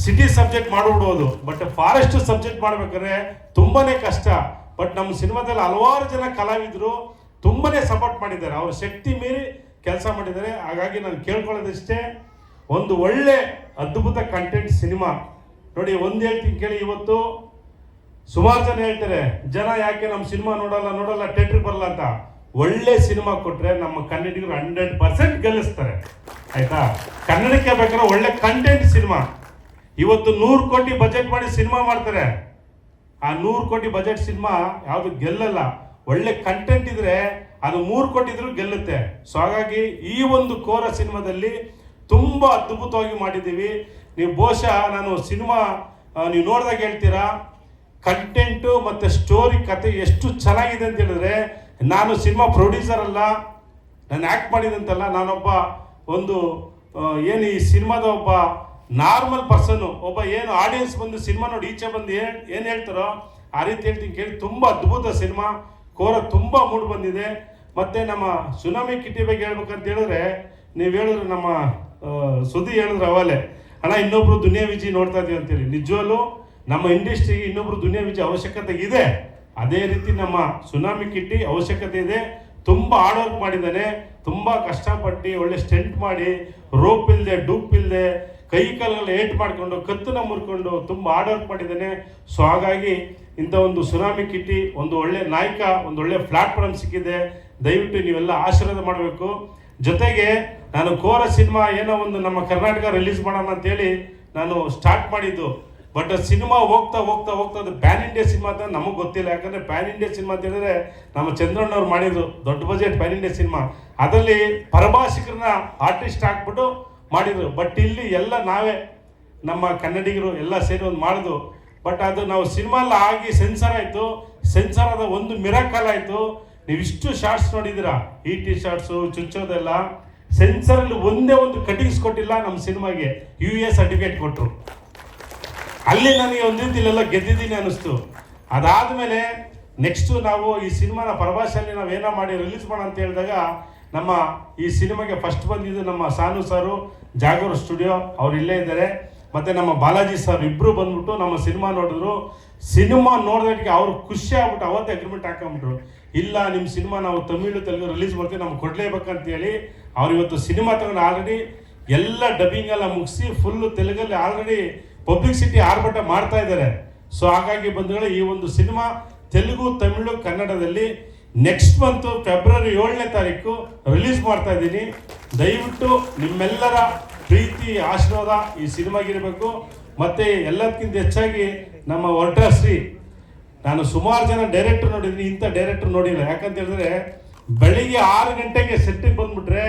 ಸಿಟಿ ಸಬ್ಜೆಕ್ಟ್ ಮಾಡಿಬಿಡ್ಬೋದು ಬಟ್ ಫಾರೆಸ್ಟ್ ಸಬ್ಜೆಕ್ಟ್ ಮಾಡ್ಬೇಕಾದ್ರೆ ತುಂಬಾ ಕಷ್ಟ. ಬಟ್ ನಮ್ಮ ಸಿನಿಮಾದಲ್ಲಿ ಹಲವಾರು ಜನ ಕಲಾವಿದರು ತುಂಬಾನೇ ಸಪೋರ್ಟ್ ಮಾಡಿದ್ದಾರೆ. ಅವ್ರ ಶಕ್ತಿ ಮೀರಿ ಕೆಲಸ ಮಾಡಿದ್ದಾರೆ. ಹಾಗಾಗಿ ನಾನು ಕೇಳ್ಕೊಳ್ಳೋದಷ್ಟೇ, ಒಂದು ಒಳ್ಳೆ ಅದ್ಭುತ ಕಂಟೆಂಟ್ ಸಿನಿಮಾ. ನೋಡಿ, ಒಂದು ಹೇಳ್ತೀನಿ ಕೇಳಿ ಇವತ್ತು. ಸುಮಾರು ಜನ ಹೇಳ್ತಾರೆ, ಜನ ಯಾಕೆ ನಮ್ಮ ಸಿನಿಮಾ ನೋಡಲ್ಲ ನೋಡಲ್ಲ ಥಿಯೇಟ್ರಿಗೆ ಬರಲ್ಲ ಅಂತ. ಒಳ್ಳೆ ಸಿನಿಮಾ ಕೊಟ್ಟರೆ ನಮ್ಮ ಕನ್ನಡಿಗರು ಹಂಡ್ರೆಡ್ ಪರ್ಸೆಂಟ್ ಗೆಲ್ಲಿಸ್ತಾರೆ. ಆಯಿತಾ? ಕನ್ನಡಕ್ಕೆ ಬೇಕಾದ್ರೆ ಒಳ್ಳೆ ಕಂಟೆಂಟ್ ಸಿನಿಮಾ. ಇವತ್ತು ನೂರು ಕೋಟಿ ಬಜೆಟ್ ಮಾಡಿ ಸಿನಿಮಾ ಮಾಡ್ತಾರೆ. ಆ ನೂರು ಕೋಟಿ ಬಜೆಟ್ ಸಿನಿಮಾ ಯಾವುದು ಗೆಲ್ಲಲ್ಲ. ಒಳ್ಳೆ ಕಂಟೆಂಟ್ ಇದ್ರೆ ಅದು ಮೂರು ಕೊಟ್ಟಿದ್ರು ಗೆಲ್ಲುತ್ತೆ. ಸೊ ಹಾಗಾಗಿ ಈ ಒಂದು ಕೋರ ಸಿನಿಮಾದಲ್ಲಿ ತುಂಬ ಅದ್ಭುತವಾಗಿ ಮಾಡಿದ್ದೀವಿ. ನೀವು ಬಹುಶಃ ನಾನು ಸಿನಿಮಾ ನೀವು ನೋಡಿದಾಗ ಹೇಳ್ತೀರಾ ಕಂಟೆಂಟು ಮತ್ತು ಸ್ಟೋರಿ ಕತೆ ಎಷ್ಟು ಚೆನ್ನಾಗಿದೆ ಅಂತ ಹೇಳಿದ್ರೆ, ನಾನು ಸಿನಿಮಾ ಪ್ರೊಡ್ಯೂಸರ್ ಅಲ್ಲ, ನಾನು ಆ್ಯಕ್ಟ್ ಮಾಡಿದಂತಲ್ಲ ನಾನೊಬ್ಬ ಒಂದು ಏನು ಈ ಸಿನಿಮಾದ ಒಬ್ಬ ನಾರ್ಮಲ್ ಪರ್ಸನ್ನು ಒಬ್ಬ ಏನು ಆಡಿಯನ್ಸ್ ಬಂದು ಸಿನಿಮಾ ನೋಡಿ ಈಚೆ ಬಂದು ಏನು ಏನು ಹೇಳ್ತಾರೋ, ಆ ರೀತಿ ಹೇಳ್ತೀನಿ ಕೇಳಿ. ತುಂಬ ಅದ್ಭುತ ಸಿನಿಮಾ. ಕೋರ ತುಂಬ ಮೂಡ್ ಬಂದಿದೆ. ಮತ್ತು ನಮ್ಮ ಸುನಾಮಿ ಕಿಟ್ಟಿ ಬಗ್ಗೆ ಹೇಳ್ಬೇಕಂತ ಹೇಳಿದ್ರೆ, ನೀವು ಹೇಳಿದ್ರೆ ನಮ್ಮ ಸುದ್ದಿ ಹೇಳಿದ್ರೆ ಅವಲೇ. ಅಣ್ಣ, ಇನ್ನೊಬ್ರು ದುನಿಯಾ ವಿಜಿ ನೋಡ್ತಾ ಇದೀವಿ ಅಂತೇಳಿ. ನಿಜವಲ್ಲೂ ನಮ್ಮ ಇಂಡಸ್ಟ್ರಿಗೆ ಇನ್ನೊಬ್ರು ದುನಿಯಾ ವಿಜಿ ಅವಶ್ಯಕತೆ ಇದೆ. ಅದೇ ರೀತಿ ನಮ್ಮ ಸುನಾಮಿ ಕಿಟ್ಟಿ ಅವಶ್ಯಕತೆ ಇದೆ. ತುಂಬ ಹಾರ್ಡ್ ವರ್ಕ್ ಮಾಡಿದ್ದಾನೆ. ತುಂಬ ಕಷ್ಟಪಟ್ಟು ಒಳ್ಳೆ ಸ್ಟೆಂಟ್ ಮಾಡಿ ರೋಪ್ ಇಲ್ಲದೆ ಡೂಪ್ ಇಲ್ಲದೆ ಕೈ ಕಾಲಲ್ಲಿ ಏಟ್ ಮಾಡಿಕೊಂಡು, ಕತ್ತನ್ನ ಮುರ್ಕೊಂಡು ತುಂಬ ಹಾರ್ಡ್ ವರ್ಕ್ ಮಾಡಿದ್ದಾನೆ. ಸೊ ಹಾಗಾಗಿ ಇಂಥ ಒಂದು ಸುನಾಮಿ ಕಿಟ್ಟಿ, ಒಂದು ಒಳ್ಳೆ ನಾಯಕ, ಒಂದು ಒಳ್ಳೆ ಪ್ಲಾಟ್ಫಾರ್ಮ್ ಸಿಕ್ಕಿದೆ. ದಯವಿಟ್ಟು ನೀವೆಲ್ಲ ಆಶೀರ್ವಾದ ಮಾಡಬೇಕು. ಜೊತೆಗೆ ನಾನು ಕೋರ ಸಿನಿಮಾ ಏನೋ ಒಂದು ನಮ್ಮ ಕರ್ನಾಟಕ ರಿಲೀಸ್ ಮಾಡೋಣ ಅಂತೇಳಿ ನಾನು ಸ್ಟಾರ್ಟ್ ಮಾಡಿದ್ದು. ಬಟ್ ಸಿನಿಮಾ ಹೋಗ್ತಾ ಹೋಗ್ತಾ ಹೋಗ್ತಾ ಅದು ಪ್ಯಾನ್ ಇಂಡಿಯಾ ಸಿನಿಮಾ ಅಂತ ನಮಗೆ ಗೊತ್ತಿಲ್ಲ. ಯಾಕಂದರೆ ಪ್ಯಾನ್ ಇಂಡಿಯಾ ಸಿನಿಮಾ ಅಂತ ಹೇಳಿದ್ರೆ ನಮ್ಮ ಚಂದ್ರಣ್ಣವ್ರು ಮಾಡಿದ್ರು ದೊಡ್ಡ ಬಜೆಟ್ ಪ್ಯಾನ್ ಇಂಡಿಯಾ ಸಿನಿಮಾ. ಅದರಲ್ಲಿ ಪರಭಾಷಿಕರನ್ನ ಆರ್ಟಿಸ್ಟ್ ಹಾಕ್ಬಿಟ್ಟು ಮಾಡಿದರು. ಬಟ್ ಇಲ್ಲಿ ಎಲ್ಲ ನಾವೇ ನಮ್ಮ ಕನ್ನಡಿಗರು ಎಲ್ಲ ಸೇರಿ ಒಂದು ಮಾಡಿದ್ವು ಬಟ್ ಅದು ನಾವು ಸಿನಿಮಾಲ್ ಆಗಿ ಸೆನ್ಸರ್ ಆಯಿತು ಸೆನ್ಸರ್ ಆದ ಒಂದು ಮಿರಕಲ್ ಆಯಿತು. ನೀವು ಇಷ್ಟು ಶಾರ್ಟ್ಸ್ ನೋಡಿದ್ದೀರಾ? ಈ ಟಿ ಶಾರ್ಟ್ಸು ಚುಚ್ಚೋದೆಲ್ಲ. ಸೆನ್ಸರಲ್ಲಿ ಒಂದೇ ಒಂದು ಕಟಿಂಗ್ಸ್ ಕೊಟ್ಟಿಲ್ಲ ನಮ್ಮ ಸಿನಿಮಾಗೆ. ಯು ಎ ಸರ್ಟಿಫಿಕೇಟ್ ಕೊಟ್ಟರು ಅಲ್ಲಿ ನನಗೆ ಒಂದು ರೀತಿ ಇಲ್ಲೆಲ್ಲ ಗೆದ್ದಿದ್ದೀನಿ ಅನ್ನಿಸ್ತು. ಅದಾದಮೇಲೆ ನೆಕ್ಸ್ಟು ನಾವು ಈ ಸಿನಿಮಾನ ಪರಭಾಷೆಯಲ್ಲಿ ನಾವು ಏನೋ ಮಾಡಿ ರಿಲೀಸ್ ಮಾಡೋಣ ಅಂತ ಹೇಳಿದಾಗ ನಮ್ಮ ಈ ಸಿನಿಮಾಗೆ ಫಸ್ಟ್ ಬಂದಿದ್ದು ನಮ್ಮ ಸಾನು ಸಾರು, ಜಾಗೂರ್ ಸ್ಟುಡಿಯೋ ಅವ್ರು ಇಲ್ಲೇ ಇದ್ದಾರೆ. ಮತ್ತು ನಮ್ಮ ಬಾಲಾಜಿ ಸರ್ ಇಬ್ಬರು ಬಂದ್ಬಿಟ್ಟು ನಮ್ಮ ಸಿನಿಮಾ ನೋಡಿದ್ರು. ಸಿನಿಮಾ ನೋಡಿದಕ್ಕೆ ಅವ್ರು ಖುಷಿ ಆಗ್ಬಿಟ್ಟು ಅವತ್ತೇ ಅಗ್ರಿಮೆಂಟ್ ಹಾಕೊಂಬಿಟ್ರು ಇಲ್ಲ ನಿಮ್ಮ ಸಿನಿಮಾ ನಾವು ತಮಿಳು, ತೆಲುಗು ರಿಲೀಸ್ ಮಾಡ್ತೀವಿ, ನಮ್ಗೆ ಕೊಡಲೇಬೇಕಂತೇಳಿ ಅವ್ರು ಇವತ್ತು ಸಿನಿಮಾ ತಗೊಂಡು ಆಲ್ರೆಡಿ ಎಲ್ಲ ಡಬ್ಬಿಂಗ್ ಎಲ್ಲ ಮುಗಿಸಿ ಫುಲ್ಲು ತೆಲುಗಲ್ಲಿ ಆಲ್ರೆಡಿ ಪಬ್ಲಿಸಿಟಿ ಆರ್ಭಟ ಮಾಡ್ತಾ ಇದ್ದಾರೆ. ಸೊ ಹಾಗಾಗಿ ಬಂಧುಗಳೇ, ಈ ಒಂದು ಸಿನಿಮಾ ತೆಲುಗು, ತಮಿಳು, ಕನ್ನಡದಲ್ಲಿ ನೆಕ್ಸ್ಟ್ ಮಂತು ಫೆಬ್ರವರಿ ಏಳನೇ ತಾರೀಕು ರಿಲೀಸ್ ಮಾಡ್ತಾ ಇದ್ದೀನಿ. ದಯವಿಟ್ಟು ನಿಮ್ಮೆಲ್ಲರ ಪ್ರೀತಿ, ಆಶೀರ್ವಾದ ಈ ಸಿನಿಮಾಗಿರಬೇಕು. ಮತ್ತೆ ಎಲ್ಲದಕ್ಕಿಂತ ಹೆಚ್ಚಾಗಿ ನಮ್ಮ ವರ್ಡಶ್ರೀ ನಾನು ಸುಮಾರು ಜನ ಡೈರೆಕ್ಟರ್ ನೋಡಿದ್ದೀನಿ, ಇಂಥ ಡೈರೆಕ್ಟರ್ ನೋಡಿಲ್ಲ. ಯಾಕಂತ ಹೇಳಿದ್ರೆ, ಬೆಳಿಗ್ಗೆ ಆರು ಗಂಟೆಗೆ ಸೆಟ್ಟಿಗೆ ಬಂದ್ಬಿಟ್ರೆ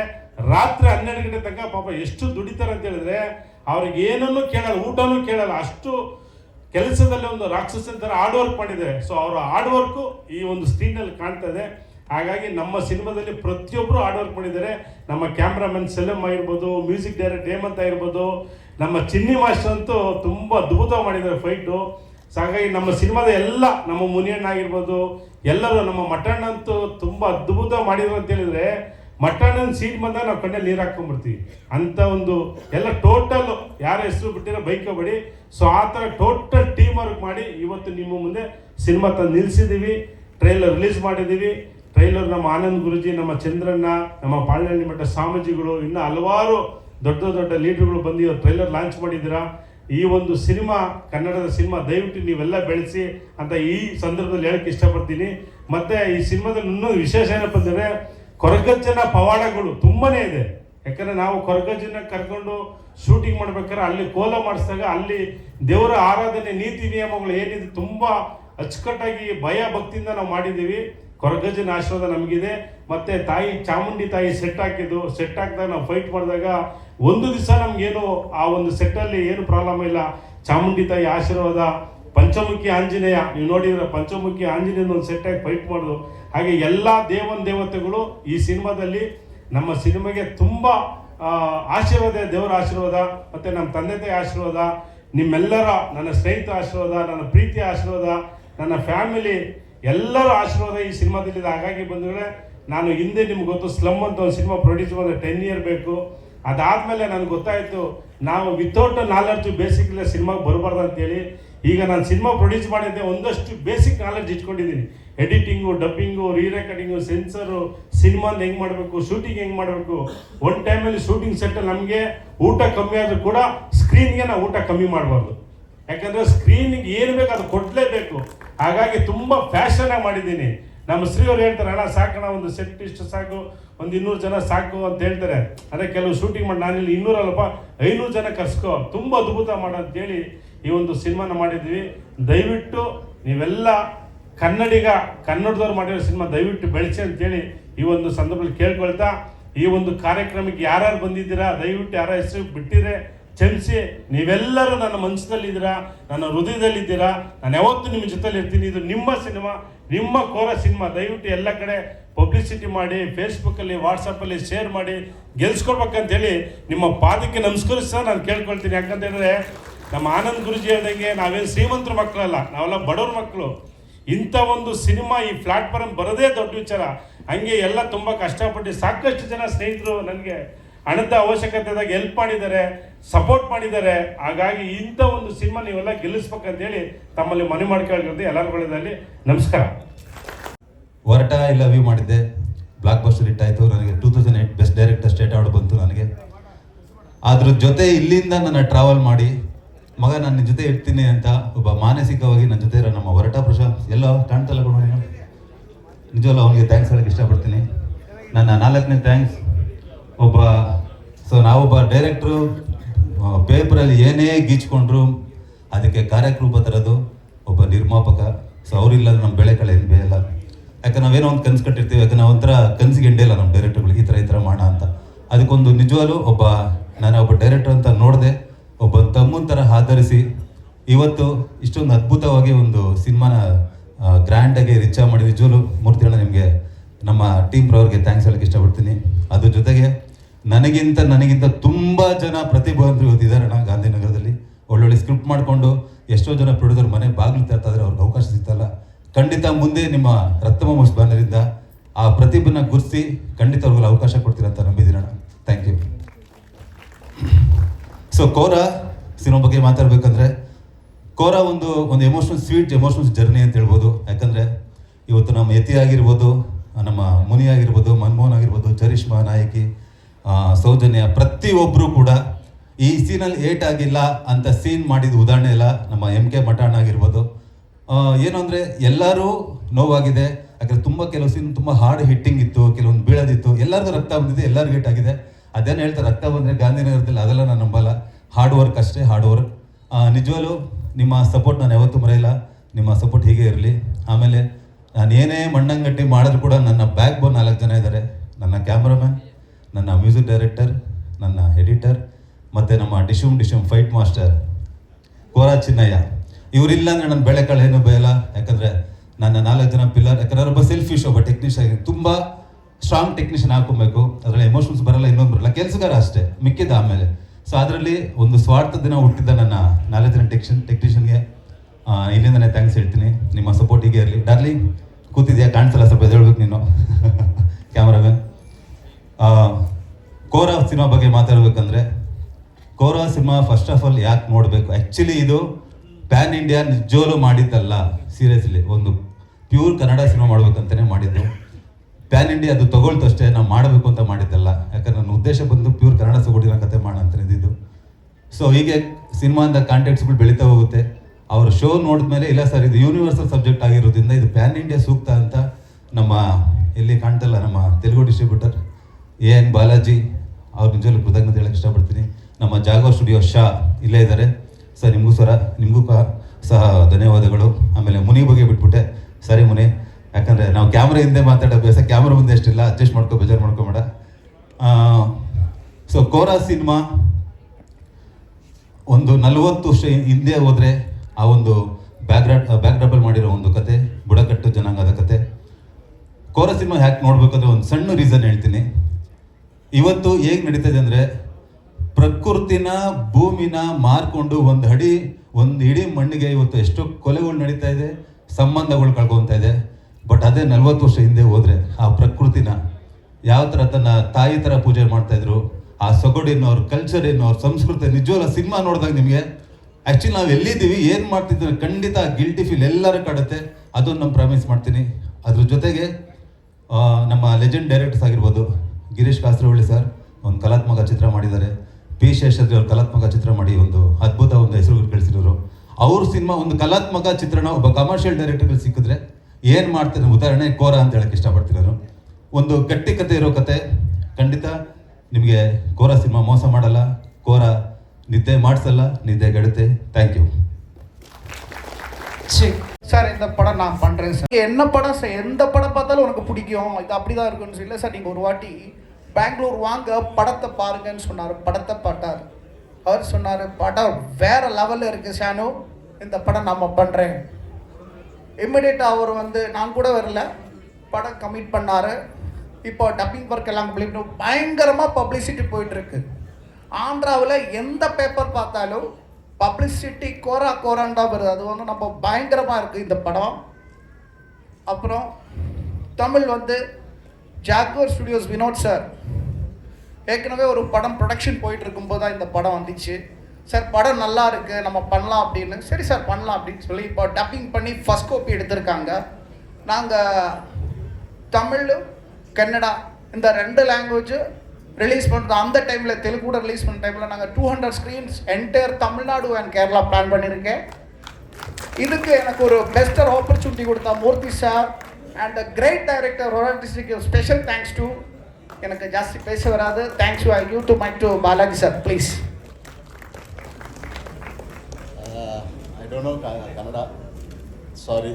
ರಾತ್ರಿ ಹನ್ನೆರಡು ಗಂಟೆ ತನಕ ಪಾಪ ಎಷ್ಟು ದುಡಿತಾರೆ ಅಂತ ಹೇಳಿದ್ರೆ, ಅವ್ರಿಗೆ ಏನನ್ನೂ ಕೇಳಲ್ಲ, ಊಟನೂ ಕೇಳಲ್ಲ. ಅಷ್ಟು ಕೆಲಸದಲ್ಲಿ ಒಂದು ರಾಕ್ಷಸನ ಥರ ಹಾರ್ಡ್ ವರ್ಕ್ ಮಾಡಿದ್ದಾರೆ. ಸೊ ಅವರ ಹಾರ್ಡ್ ವರ್ಕು ಈ ಒಂದು ಸ್ಕ್ರೀನಲ್ಲಿ ಕಾಣ್ತಾ ಇದೆ. ಹಾಗಾಗಿ ನಮ್ಮ ಸಿನಿಮಾದಲ್ಲಿ ಪ್ರತಿಯೊಬ್ಬರು ಹಾರ್ಡ್ ವರ್ಕ್ ಮಾಡಿದ್ದಾರೆ ನಮ್ಮ ಕ್ಯಾಮ್ರಾಮನ್ ಸೆಲಮ್ ಆಗಿರ್ಬೋದು, ಮ್ಯೂಸಿಕ್ ಡೈರೆಕ್ಟ್ ಹೇಮಂತ್ ಆಗಿರ್ಬೋದು, ನಮ್ಮ ಚಿನ್ನಿ ಮಾಸ್ಟರ್ ಅಂತೂ ತುಂಬ ಅದ್ಭುತ ಮಾಡಿದ್ದಾರೆ ಫೈಟು. ಹಾಗಾಗಿ ನಮ್ಮ ಸಿನಿಮಾದ ಎಲ್ಲ ನಮ್ಮ ಮುನಿಯಣ್ಣ ಆಗಿರ್ಬೋದು, ಎಲ್ಲರೂ ನಮ್ಮ ಮಟ್ಟಣ್ಣ ಅಂತೂ ತುಂಬ ಅದ್ಭುತ ಮಾಡಿದ್ರು ಅಂತ ಹೇಳಿದ್ರೆ ಮಟ್ಟಣ್ಣನ ಸೀಟ್ ಬಂದಾಗ ನಾವು ಕಣ್ಣಲ್ಲಿ ನೀರು ಹಾಕೊಂಡ್ಬಿಡ್ತೀವಿ ಅಂತ ಒಂದು ಎಲ್ಲ ಟೋಟಲ್ ಯಾರ ಹೆಸರು ಬಿಟ್ಟಿರೋ ಬೈಕೋಬೇಡಿ. ಸೊ ಆ ಥರ ಟೋಟಲ್ ಟೀಮ್ ವರ್ಕ್ ಮಾಡಿ ಇವತ್ತು ನಿಮ್ಮ ಮುಂದೆ ಸಿನಿಮಾ ತಂದು ನಿಲ್ಲಿಸಿದ್ದೀವಿ ಟ್ರೈಲರ್ ರಿಲೀಸ್ ಮಾಡಿದ್ದೀವಿ. ಟ್ರೈಲರ್ ನಮ್ಮ ಆನಂದ್ ಗುರುಜಿ, ನಮ್ಮ ಚಂದ್ರಣ್ಣ, ನಮ್ಮ ಪಾಳ್ಯಹಳ್ಳಿ ಮಠ ಸ್ವಾಮೀಜಿಗಳು, ಇನ್ನು ಹಲವಾರು ದೊಡ್ಡ ದೊಡ್ಡ ಲೀಡರ್ಗಳು ಬಂದು ಟ್ರೈಲರ್ ಲಾಂಚ್ ಮಾಡಿದ್ದೀರಾ? ಈ ಒಂದು ಸಿನಿಮಾ, ಕನ್ನಡದ ಸಿನಿಮಾ, ದಯವಿಟ್ಟು ನೀವೆಲ್ಲ ಬೆಳೆಸಿ ಅಂತ ಈ ಸಂದರ್ಭದಲ್ಲಿ ಹೇಳಕ್ಕೆ ಇಷ್ಟಪಡ್ತೀನಿ. ಮತ್ತೆ ಈ ಸಿನಿಮಾದಲ್ಲಿ ಇನ್ನೊಂದು ವಿಶೇಷ ಏನಪ್ಪ ಅಂದರೆ, ಕೊರಗಜ್ಜನ ಪವಾಡಗಳು ತುಂಬಾ ಇದೆ. ಯಾಕಂದ್ರೆ ನಾವು ಕೊರಗಜ್ಜನ ಕರ್ಕೊಂಡು ಶೂಟಿಂಗ್ ಮಾಡ್ಬೇಕಾದ್ರೆ ಅಲ್ಲಿ ಕೋಲ ಮಾಡಿಸಿದಾಗ ಅಲ್ಲಿ ದೇವರ ಆರಾಧನೆ ನೀತಿ ನಿಯಮಗಳು ಏನಿದೆ, ತುಂಬ ಅಚ್ಚುಕಟ್ಟಾಗಿ ಭಯ ಭಕ್ತಿಯಿಂದ ನಾವು ಮಾಡಿದ್ದೀವಿ. ಕೊರಗಜ್ಜನ ಆಶೀರ್ವಾದ ನಮಗಿದೆ. ಮತ್ತೆ ತಾಯಿ ಚಾಮುಂಡಿ ತಾಯಿ ಸೆಟ್ ಹಾಕಿದ್ದು. ಸೆಟ್ ಹಾಕಿದಾಗ ನಾವು ಫೈಟ್ ಮಾಡಿದಾಗ ಒಂದು ದಿವಸ ನಮಗೇನು ಆ ಒಂದು ಸೆಟ್ಟಲ್ಲಿ ಏನು ಪ್ರಾಬ್ಲಮ್ ಇಲ್ಲ. ಚಾಮುಂಡಿ ತಾಯಿ ಆಶೀರ್ವಾದ. ಪಂಚಮುಖಿ ಆಂಜನೇಯ, ನೀವು ನೋಡಿದ್ರೆ ಪಂಚಮುಖಿ ಆಂಜನೇಯನ ಒಂದು ಸೆಟ್ ಆಗಿ ಫೈಟ್ ಮಾಡೋದು. ಹಾಗೆ ಎಲ್ಲ ದೇವನ್ ದೇವತೆಗಳು ಈ ಸಿನಿಮಾದಲ್ಲಿ ನಮ್ಮ ಸಿನಿಮಾಗೆ ತುಂಬ ಆಶೀರ್ವಾದ, ದೇವರ ಆಶೀರ್ವಾದ, ಮತ್ತು ನಮ್ಮ ತಂದೆ ತಾಯಿ ಆಶೀರ್ವಾದ, ನಿಮ್ಮೆಲ್ಲರ, ನನ್ನ ಸ್ನೇಹಿತರ ಆಶೀರ್ವಾದ, ನನ್ನ ಪ್ರೀತಿಯ ಆಶೀರ್ವಾದ, ನನ್ನ ಫ್ಯಾಮಿಲಿ ಎಲ್ಲರ ಆಶೀರ್ವಾದ ಈ ಸಿನಿಮಾದಲ್ಲಿ ಹಾಗಾಗಿ ಬಂದರೆ ನಾನು ಹಿಂದೆ ನಿಮ್ಗೆ ಗೊತ್ತು ಸ್ಲಮ್ ಅಂತ ಒಂದು ಸಿನಿಮಾ ಪ್ರೊಡ್ಯೂಸ್ ಮಾಡಿದ್ರೆ ಟೆನ್ ಇಯರ್ ಬೇಕು. ಅದಾದಮೇಲೆ ನನಗೆ ಗೊತ್ತಾಯಿತು, ನಾವು ವಿತೌಟ್ ನಾಲೆಡ್ಜ್ ಬೇಸಿಕ್ಲೆ ಸಿನಿಮಾಗೆ ಬರಬಾರ್ದು ಅಂತೇಳಿ. ಈಗ ನಾನು ಸಿನಿಮಾ ಪ್ರೊಡ್ಯೂಸ್ ಮಾಡಿದ್ದೆ, ಒಂದಷ್ಟು ಬೇಸಿಕ್ ನಾಲೆಡ್ಜ್ ಇಟ್ಕೊಂಡಿದ್ದೀನಿ. Editing dubbing re recording censor ಸಿನಿಮಾನ ಹೆಂಗೆ ಮಾಡಬೇಕು ಶೂಟಿಂಗ್ ಹೆಂಗೆ ಮಾಡಬೇಕು. ಒನ್ ಟೈಮಲ್ಲಿ ಶೂಟಿಂಗ್ ಸೆಟ್ ನಮಗೆ ಊಟ ಕಮ್ಮಿ ಆದರೂ ಕೂಡ ಸ್ಕ್ರೀನ್ಗೆ ನಾವು ಊಟ ಕಮ್ಮಿ ಮಾಡಬಾರ್ದು. ಯಾಕಂದರೆ ಸ್ಕ್ರೀನಿಗೆ ಏನು ಬೇಕು ಅದು ಕೊಡಲೇಬೇಕು. ಹಾಗಾಗಿ ತುಂಬ ಫ್ಯಾಷನಾಗಿ ಮಾಡಿದ್ದೀನಿ. ನಮ್ಮ ಶ್ರೀಯವ್ರು ಹೇಳ್ತಾರೆ, ಅಣ್ಣ ಸಾಕಣ ಒಂದು ಸೆಟ್ ಇಷ್ಟು ಸಾಕು, ಒಂದು ಇನ್ನೂರು ಜನ ಸಾಕು ಅಂತ ಹೇಳ್ತಾರೆ. ಅದೇ ಕೆಲವು ಶೂಟಿಂಗ್ ಮಾಡಿ, ನಾನಿಲ್ಲಿ ಇನ್ನೂರಲ್ಲಪ್ಪ, ಐನೂರು ಜನ ಕರ್ಸ್ಕೋ. ತುಂಬ ಅದ್ಭುತ ಮಾಡು ಅಂತೇಳಿ ಈ ಒಂದು ಸಿನಿಮಾನ ಮಾಡಿದ್ವಿ ದಯವಿಟ್ಟು ನೀವೆಲ್ಲ ಕನ್ನಡಿಗ, ಕನ್ನಡದವ್ರು ಮಾಡಿರೋ ಸಿನಿಮಾ ದಯವಿಟ್ಟು ಬೆಳೆಸಿ ಅಂತೇಳಿ ಈ ಒಂದು ಸಂದರ್ಭದಲ್ಲಿ ಕೇಳ್ಕೊಳ್ತಾ, ಈ ಒಂದು ಕಾರ್ಯಕ್ರಮಕ್ಕೆ ಯಾರ್ಯಾರು ಬಂದಿದ್ದೀರಾ, ದಯವಿಟ್ಟು ಯಾರ ಹೆಸರು ಬಿಟ್ಟಿದ್ರೆ ಕ್ಷಮಿಸಿ, ನೀವೆಲ್ಲರೂ ನನ್ನ ಮನಸ್ಸಿನಲ್ಲಿದ್ದೀರಾ ನನ್ನ ಹೃದಯದಲ್ಲಿದ್ದೀರಾ? ನಾನು ಯಾವತ್ತೂ ನಿಮ್ಮ ಜೊತೆಲಿ ಇರ್ತೀನಿ ಇದು ನಿಮ್ಮ ಸಿನಿಮಾ, ನಿಮ್ಮ ಕೋರ ಸಿನಿಮಾ. ದಯವಿಟ್ಟು ಎಲ್ಲ ಕಡೆ ಪಬ್ಲಿಸಿಟಿ ಮಾಡಿ, ಫೇಸ್ಬುಕ್ಕಲ್ಲಿ, ವಾಟ್ಸಪ್ಪಲ್ಲಿ ಶೇರ್ ಮಾಡಿ, ಗೆಲ್ಸ್ಕೊಡ್ಬೇಕಂತೇಳಿ ನಿಮ್ಮ ಪಾದಕ್ಕೆ ನಮಸ್ಕರಿಸ್ತಾ ನಾನು ಕೇಳ್ಕೊಳ್ತೀನಿ. ಯಾಕಂತ ಹೇಳಿದ್ರೆ, ನಮ್ಮ ಆನಂದ್ ಗುರುಜಿ ಹೇಳ್ದಂಗೆ ನಾವೇನು ಶ್ರೀಮಂತರ ಮಕ್ಕಳಲ್ಲ, ನಾವೆಲ್ಲ ಬಡವ್ರ ಮಕ್ಕಳು. ಇಂಥ ಒಂದು ಸಿನಿಮಾ ಈ ಪ್ಲಾಟ್ಫಾರ್ಮ್ ಬರೋದೇ ದೊಡ್ಡ ವಿಚಾರ. ಹಂಗೆ ಎಲ್ಲ ತುಂಬ ಕಷ್ಟಪಟ್ಟು ಸಾಕಷ್ಟು ಜನ ಸ್ನೇಹಿತರು ನನಗೆ ಹಣದ ಅವಶ್ಯಕತೆದಾಗ ಹೆಲ್ಪ್ ಮಾಡಿದ್ದಾರೆ ಸಪೋರ್ಟ್ ಮಾಡಿದ್ದಾರೆ. ಹಾಗಾಗಿ ಇಂಥ ಒಂದು ಸಿನಿಮಾ ನೀವೆಲ್ಲ ಗೆಲ್ಲಿಸ್ಬೇಕಂತೇಳಿ ತಮ್ಮಲ್ಲಿ ಮನೆ ಮಾಡ್ಕೊಳ್ಕೊಂಡು ಎಲ್ಲರೂ ನಮಸ್ಕಾರ. ಹೊರಟ ಐ ಲವ್ ಮಾಡಿದ್ದೆ. ಬ್ಲಾಕ್ ಬಸ್ಟರ್ ಹಿಟ್ ಆಯಿತು. ನನಗೆ two thousand eight best director state award ಬಂತು ನನಗೆ. ಅದ್ರ ಜೊತೆ ಇಲ್ಲಿಂದ ನನ್ನ ಟ್ರಾವೆಲ್ ಮಾಡಿ, ಮಗ ನಿನ್ನ ಜೊತೆ ಇರ್ತೀನಿ ಅಂತ ಒಬ್ಬ ಮಾನಸಿಕವಾಗಿ ನನ್ನ ಜೊತೆ ಇರೋ ನಮ್ಮ ಹೊರಟ ಪ್ರಶಾಂತ್, ಎಲ್ಲ ಕಾಣ್ತಲ್ಲ ಕೊಡೋಣ ನಿಜವಲ್ಲ, ಅವನಿಗೆ ಥ್ಯಾಂಕ್ಸ್ ಹೇಳಕ್ಕೆ ಇಷ್ಟಪಡ್ತೀನಿ. ನನ್ನ ನಾಲ್ಕನೇ ಥ್ಯಾಂಕ್ಸ್ ಒಬ್ಬ ಸೊ ನಾವೊಬ್ಬ ಡೈರೆಕ್ಟ್ರು ಪೇಪರಲ್ಲಿ ಏನೇ ಗೀಚ್ಕೊಂಡ್ರು ಅದಕ್ಕೆ ಕಾರ್ಯಕ್ರಮ ತರೋದು ಒಬ್ಬ ನಿರ್ಮಾಪಕ. ಸೊ ಅವರಿಲ್ಲದ್ರೆ ನಮ್ಮ ಬೆಳೆ ಕಳೆ ಯಾಕಂದ್ರೆ ನಾವೇನೋ ಒಂದು ಕನ್ಸು ಕಟ್ಟಿರ್ತೀವಿ, ಯಾಕಂದ್ರೆ ನಾವು ಒಂಥರ ಕನ್ಸಿಗೆ ಇಲ್ಲ ನಮ್ಮ ಡೈರೆಕ್ಟರ್ಗಳಿಗೆ ಈ ಥರ ಈ ಥರ ಮಾಡೋಣ ಅಂತ. ಅದಕ್ಕೊಂದು ನಿಜವಾಗ್ಲೂ ಒಬ್ಬ, ನಾನು ಒಬ್ಬ ಡೈರೆಕ್ಟರ್ ಅಂತ ನೋಡಿದೆ, ಒಬ್ಬ ತಮ್ಮನ ಥರ ಆಧರಿಸಿ ಇವತ್ತು ಇಷ್ಟೊಂದು ಅದ್ಭುತವಾಗಿ ಒಂದು ಸಿನಿಮಾನ ಗ್ರ್ಯಾಂಡಾಗಿ ರಿಚ್ ಮಾಡಿ ನಿಜವಲ್ಲೂ ಮೂರ್ತಿಗಳನ್ನ ನಿಮಗೆ ನಮ್ಮ ಟೀಮ್ ಅವ್ರಿಗೆ ಥ್ಯಾಂಕ್ಸ್ ಹೇಳಕ್ಕೆ ಇಷ್ಟಪಡ್ತೀನಿ. ಅದ್ರ ಜೊತೆಗೆ ನನಗಿಂತ ನನಗಿಂತ ತುಂಬ ಜನ ಪ್ರತಿಭಾವಂತರು ಇವತ್ತಿದ್ದಾರೆ ಅಣ್ಣ ಗಾಂಧಿನಗರದಲ್ಲಿ. ಒಳ್ಳೊಳ್ಳೆ ಸ್ಕ್ರಿಪ್ಟ್ ಮಾಡಿಕೊಂಡು ಎಷ್ಟೋ ಜನ ಪ್ರೊಡ್ಯೂಸರ್ ಮನೆ ಬಾಗಿಲು ತರ್ತಾ ಇದ್ರೆ ಅವ್ರಿಗೆ ಅವಕಾಶ ಸಿಗ್ತಲ್ಲ. ಖಂಡಿತ ಮುಂದೆ ನಿಮ್ಮ ರಕ್ತಮೋಸ್ ಬ್ಯಾನರಿಂದ ಆ ಪ್ರತಿಭೆನ ಗುರುತಿಸಿ ಖಂಡಿತ ಅವ್ರಿಗೆ ಅವಕಾಶ ಕೊಡ್ತೀರಂತ ನಂಬಿದ್ದೀನಿ thank you so Kora cinema ಬಗ್ಗೆ ಮಾತಾಡಬೇಕಂದ್ರೆ, ಕೋರಾ ಒಂದು ಒಂದು ಎಮೋಷನಲ್ ಸ್ವೀಟ್ ಎಮೋಷನಲ್ ಜರ್ನಿ ಅಂತ ಹೇಳ್ಬೋದು. ಯಾಕಂದ್ರೆ ಇವತ್ತು ನಮ್ಮ ಯತಿ ಆಗಿರ್ಬೋದು, ನಮ್ಮ ಮುನಿ ಆಗಿರ್ಬೋದು, ಮನಮೋಹನ್ ಆಗಿರ್ಬೋದು ಚರಿಷ್ಮಾ ನಾಯಕಿ ಸೌಜನ್ಯ ಪ್ರತಿಯೊಬ್ಬರೂ ಕೂಡ ಈ ಸೀನಲ್ಲಿ ಏಟ್ ಆಗಿಲ್ಲ ಅಂತ ಸೀನ್ ಮಾಡಿದ ಉದಾಹರಣೆ ಇಲ್ಲ ನಮ್ಮ ಎಂ ಕೆ ಮಠಾಣ ಆಗಿರ್ಬೋದು. ಏನು ಅಂದರೆ ಎಲ್ಲರೂ ನೋವಾಗಿದೆ. ಯಾಕಂದರೆ ತುಂಬ ಕೆಲವು ಸೀನ್ ತುಂಬ ಹಾರ್ಡ್ ಹಿಟ್ಟಿಂಗ್ ಇತ್ತು, ಕೆಲವೊಂದು ಬೀಳೋದಿತ್ತು. ಎಲ್ಲರಿಗೂ ರಕ್ತ ಬಂದಿದೆ, ಎಲ್ಲರಿಗೂ ಏಟ್ ಆಗಿದೆ. ಅದೇನು ಹೇಳ್ತಾರೆ, ರಕ್ತ ಬಂದರೆ ಗಾಂಧಿನಗರದಲ್ಲಿ ಅದೆಲ್ಲ ನಾನು ನಂಬಲ್ಲ. ಹಾರ್ಡ್ ವರ್ಕ್ ಅಷ್ಟೇ ಹಾರ್ಡ್ ವರ್ಕ್ ನಿಜವಾಗಲೂ ನಿಮ್ಮ ಸಪೋರ್ಟ್ ನಾನು ಯಾವತ್ತೂ ಮರೆಯಲ್ಲ. ನಿಮ್ಮ ಸಪೋರ್ಟ್ ಹೀಗೆ ಇರಲಿ. ಆಮೇಲೆ ನಾನು ಏನೇ ಮಣ್ಣಂಗಟ್ಟಿ ಮಾಡಿದ್ರು ಕೂಡ ನನ್ನ ಬ್ಯಾಕ್ ಬೋನ್ ನಾಲ್ಕು ಜನ ಇದ್ದಾರೆ. ನನ್ನ ಕ್ಯಾಮ್ರಾಮನ್ ನನ್ನ ಮ್ಯೂಸಿಕ್ ಡೈರೆಕ್ಟರ್ ನನ್ನ ಎಡಿಟರ್ ಮತ್ತು ನಮ್ಮ ಡಿಶುಮ್ ಡಿಶುಮ್ ಫೈಟ್ ಮಾಸ್ಟರ್ ಕೋರಾ ಚಿನ್ನಯ್ಯ. ಇವರಿಲ್ಲ ಅಂದರೆ ನನ್ನ ಬೆಳೆಕಾಳು ಏನು ಬೇಯಲ್ಲ. ಯಾಕಂದರೆ ನನ್ನ ನಾಲ್ಕು ಜನ ಪಿಲ್ಲರ್ ಯಾಕಂದ್ರೆ ಒಬ್ಬ ಸೆಲ್ಫಿಶ್ ಒಬ್ಬ ಟೆಕ್ನಿಷಿಯನ್ ತುಂಬ ಸ್ಟ್ರಾಂಗ್ ಟೆಕ್ನಿಷಿಯನ್ ಹಾಕೊಬೇಕು ಅದರಲ್ಲಿ ಎಮೋಷನ್ಸ್ ಬರಲ್ಲ ಇನ್ನೊಂದು ಬರಲ್ಲ. ಕೆಲಸಗಾರ ಅಷ್ಟೇ, ಮಿಕ್ಕಿದ ಆಮೇಲೆ. ಸೊ ಅದರಲ್ಲಿ ಒಂದು ಸ್ವಾರ್ಥ ದಿನ ಹುಟ್ಟಿದ ನನ್ನ ನಾಲ್ಕು ಜನ ಟೆಕ್ಷನ್ ಟೆಕ್ನಿಷಿಯನ್ಗೆ ಇಲ್ಲಿಂದನೇ ಥ್ಯಾಂಕ್ಸ್ ಹೇಳ್ತೀನಿ. ನಿಮ್ಮ ಸಪೋರ್ಟಿಗೆ ಇರಲಿ. ಡಾರ್ಲಿಂಗ್ ಕೂತಿದ್ಯಾ? ಕಾಣಿಸಲ್ಲ, ಸ್ವಲ್ಪ ಎದ್ದೇಳ್ಬೇಕು ನೀನು. ಕ್ಯಾಮ್ರಾಮನ್ ಕೋರಾ ಸಿನಿಮಾ ಬಗ್ಗೆ ಮಾತಾಡಬೇಕಂದ್ರೆ, Kora cinema first of all ಯಾಕೆ ನೋಡಬೇಕು? ಆ್ಯಕ್ಚುಲಿ ಇದು ಪ್ಯಾನ್ ಇಂಡಿಯಾ ನಿಜೋಲು ಮಾಡಿದ್ದಲ್ಲ ಸೀರಿಯಸ್ಲಿ ಒಂದು ಪ್ಯೂರ್ ಕನ್ನಡ ಸಿನಿಮಾ ಮಾಡ್ಬೇಕಂತಲೇ ಮಾಡಿದ್ದು. ಪ್ಯಾನ್ ಇಂಡಿಯಾ ಅದು ತಗೊಳ್ತು ಅಷ್ಟೇ ನಾವು ಮಾಡಬೇಕು ಅಂತ ಮಾಡಿದ್ದಲ್ಲ. ಯಾಕಂದ್ರೆ ನನ್ನ ಉದ್ದೇಶ ಬಂದು ಪ್ಯೂರ್ ಕನ್ನಡ ಸಗೋಡಿನ ಕತೆ ಇದ್ದಿದ್ದು ಸೊ ಹೀಗೆ ಸಿನಿಮಾದ ಕಾಂಟ್ಯಾಕ್ಟ್ಸ್ಗಳು ಬೆಳೀತಾ ಹೋಗುತ್ತೆ. ಅವ್ರ ಶೋ ನೋಡಿದ್ಮೇಲೆ, ಇಲ್ಲ ಸರ್ ಇದು ಯೂನಿವರ್ಸಲ್ ಸಬ್ಜೆಕ್ಟ್ ಆಗಿರೋದ್ರಿಂದ ಇದು ಪ್ಯಾನ್ ಇಂಡಿಯಾ ಸೂಕ್ತ ಅಂತ ನಮ್ಮ ಇಲ್ಲಿ ಕಾಣ್ತಲ್ಲ ನಮ್ಮ Telugu distributor A N Balaji ಅವ್ರ ನಿಜವಾಗ್ಲೂ ಕೃತಜ್ಞತೆ ಹೇಳಕ್ಕೆ ಇಷ್ಟಪಡ್ತೀನಿ. ನಮ್ಮ ಜಾಗೋ ಸ್ಟುಡಿಯೋ ಶಾ ಇಲ್ಲೇ ಇದ್ದಾರೆ. ಸರ್, ನಿಮಗೂ ಸರ, ನಿಮಗೂ ಸಹ ಧನ್ಯವಾದಗಳು. ಆಮೇಲೆ ಮುನಿ ಬಗ್ಗೆ ಬಿಟ್ಬಿಟ್ಟೆ. ಸರಿ ಮುನಿ, ಯಾಕಂದರೆ ನಾವು ಕ್ಯಾಮ್ರಾ ಹಿಂದೆ ಮಾತಾಡೋ ಬೇಸ, ಕ್ಯಾಮ್ರಾ ಮುಂದೆ ಎಷ್ಟಿಲ್ಲ, ಅಡ್ಜಸ್ಟ್ ಮಾಡ್ಕೊ, ಬೇಜಾರು ಮಾಡ್ಕೊಬೇಡ ಸೊ ಕೋರಾ ಸಿನಿಮಾ ಒಂದು ನಲವತ್ತು ವರ್ಷ ಹಿಂದೆ ಹೋದರೆ ಆ ಒಂದು ಬ್ಯಾಕ್ ಡಬಲ್ ಮಾಡಿರೋ ಒಂದು ಕತೆ, ಬುಡಕಟ್ಟು ಜನಾಂಗದ ಕತೆ. ಕೋರ ಸಿನಿಮಾ ಹ್ಯಾಕ್ ನೋಡ್ಬೇಕಾದ್ರೆ ಒಂದು ಸಣ್ಣ ರೀಸನ್ ಹೇಳ್ತೀನಿ. ಇವತ್ತು ಹೇಗೆ ನಡೀತದೆ ಅಂದರೆ ಪ್ರಕೃತಿನ ಭೂಮಿನ ಮಾರ್ಕೊಂಡು ಒಂದು ಅಡಿ ಒಂದು ಇಡೀ ಮಣ್ಣಿಗೆ ಇವತ್ತು ಎಷ್ಟೋ ಕೊಲೆಗಳು ನಡೀತಾ ಇದೆ, ಸಂಬಂಧಗಳು ಕಳ್ಕೊತಾ ಇದೆ. ಬಟ್ ಅದೇ ನಲ್ವತ್ತು ವರ್ಷ ಹಿಂದೆ ಹೋದರೆ ಆ ಪ್ರಕೃತಿನ ಯಾವ ಥರ ತನ್ನ ತಾಯಿ ಥರ ಪೂಜೆ ಮಾಡ್ತಾಯಿದ್ರು ಆ ಸೊಗಡೇನು, ಅವ್ರ ಕಲ್ಚರ್ ಏನು, ಅವ್ರ ಸಂಸ್ಕೃತಿ ನಿಜವಲ್ಲ ಸಿನಿಮಾ ನೋಡಿದಾಗ ನಿಮಗೆ ಆ್ಯಕ್ಚುಲಿ ನಾವು ಎಲ್ಲಿದ್ದೀವಿ, ಏನು ಮಾಡ್ತಿದ್ದೀವಿ, ಖಂಡಿತ ಗಿಲ್ಟಿ ಫೀಲ್ ಎಲ್ಲರೂ ಕಾಡುತ್ತೆ. ಅದನ್ನು ನಾನು ಪ್ರಾಮಿಸ್ ಮಾಡ್ತೀನಿ. ಅದ್ರ ಜೊತೆಗೆ ನಮ್ಮ ಲೆಜೆಂಡ್ ಡೈರೆಕ್ಟರ್ಸ್ ಆಗಿರ್ಬೋದು ಗಿರೀಶ್ ಕಾಸರವಳ್ಳಿ ಸರ್ ಒಂದು ಕಲಾತ್ಮಕ ಚಿತ್ರ ಮಾಡಿದ್ದಾರೆ ಪಿ ಶೇಷಾದ್ರಿ ಅವ್ರು ಕಲಾತ್ಮಕ ಚಿತ್ರ ಮಾಡಿ ಒಂದು ಅದ್ಭುತ ಒಂದು ಹೆಸರು ಗಳಿಸಿರೋರು ಅವ್ರ ಸಿನಿಮಾ ಒಂದು ಕಲಾತ್ಮಕ ಚಿತ್ರಣ ಒಬ್ಬ ಕಮರ್ಷಿಯಲ್ ಡೈರೆಕ್ಟರ್ಗಳು ಸಿಕ್ಕಿದ್ರೆ ಏನು ಮಾಡ್ತಾರೆ ಉದಾಹರಣೆ ಕೋರ ಅಂತ ಹೇಳಕ್ಕೆ ಇಷ್ಟಪಡ್ತೀನಿ ನಾನು ಒಂದು ಗಟ್ಟಿ ಕತೆ ಇರೋ ಕತೆ ಖಂಡಿತ ನಿಮಗೆ ಕೋರ ಸಿನಿಮಾ ಮೋಸ ಮಾಡಲ್ಲ ಕೋರ ನಿದ್ದೆ ಮಾಡಿಸಲ್ಲ ನಿದ್ದೆ ಗೆಡುತ್ತೆ ಥ್ಯಾಂಕ್ ಯು சரி சார் இந்த படம் நான் பண்ணுறேன் சார் என்ன படம் சார் எந்த படம் பார்த்தாலும் உனக்கு பிடிக்கும் இது அப்படி தான் இருக்குன்னு சொல்லி இல்லை சார் நீங்கள் ஒரு வாட்டி பெங்களூர் வாங்க படத்தை பாருங்கன்னு சொன்னார். படத்தை பார்த்தார் அவர் சொன்னார் படம் வேறு லெவலில் இருக்குது ஷானு. இந்த படம் நம்ம பண்ணுறேன் இம்மிடியட்டாக அவர் வந்து நான் கூட வரல. படம் கமிட் பண்ணார். இப்போ டப்பிங் ஒர்க் எல்லாம் கம்ப்ளீட் பயங்கரமாக பப்ளிசிட்டி போயிட்டுருக்கு. ஆந்திராவில் எந்த பேப்பர் பார்த்தாலும் பப்ளிசிட்டி கோரா கோரான் வருது. அது வந்து நம்ம பயங்கரமாக இருக்குது இந்த படம். அப்புறம் தமிழ் வந்து ஜாக்வர் ஸ்டுடியோஸ் வினோத் சார் ஏற்கனவே ஒரு படம் ப்ரொடக்ஷன் போயிட்டு இருக்கும்போது தான் இந்த படம் வந்துச்சு. சார் படம் நல்லா இருக்குது நம்ம பண்ணலாம் அப்படின்னு. சரி சார் பண்ணலாம் அப்படின்னு சொல்லி இப்போ டப்பிங் பண்ணி ஃபர்ஸ்ட் கோப்பி எடுத்திருக்காங்க. நாங்கள் தமிழ் கன்னடா இந்த ரெண்டு லாங்குவேஜ் ரிலீஸ் பண்ணுறது அந்த டைமில் தெலுங்கூட ரிலீஸ் பண்ண டைமில் நாங்கள் two hundred screens entire Tamil Nadu and Kerala plan பண்ணியிருக்கேன். இதுக்கு எனக்கு ஒரு பெஸ்டர் ஆப்பர்ச்சுனிட்டி கொடுத்தா Murthy sir and great director rural district special thanks to எனக்கு జాస్తి ప్లేస్ வராது. Thanks you I you to my to Balaji sir please I don't know Kannada sorry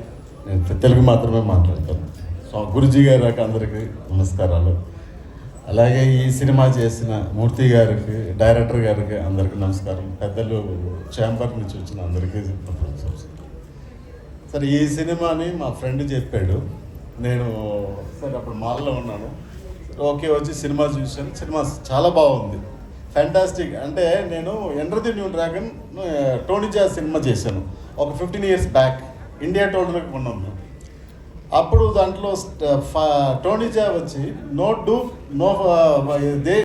నేను తెలుగు మాత్రమే మాట్లాడతాను. సో గురుజీ గారికి అందరికీ నమస్కారాలు. అలాగే ఈ సినిమా చేసిన మూర్తి గారికి డైరెక్టర్ గారికి అందరికీ నమస్కారం. పెద్దలు ఛాంబర్ నుంచి వచ్చిన అందరికీ సార్ ఈ సినిమాని మా ఫ్రెండ్ చెప్పాడు. నేను సరే అప్పుడు మాల్లో ఉన్నాను. ఓకే వచ్చి సినిమా చూశాను. సినిమా చాలా బాగుంది. ఫ్యాంటాస్టిక్ అంటే నేను ఎంటర్ ది న్యూ డ్రాగన్ టోనిజా సినిమా చేశాను. ఒక ఫిఫ్టీన్ ఇయర్స్ బ్యాక్ ఇండియా టోల్డ్కి ఉన్నాను అప్పుడు దాంట్లో టోనిజా టోనీ జా వచ్చి నో డూ నో దే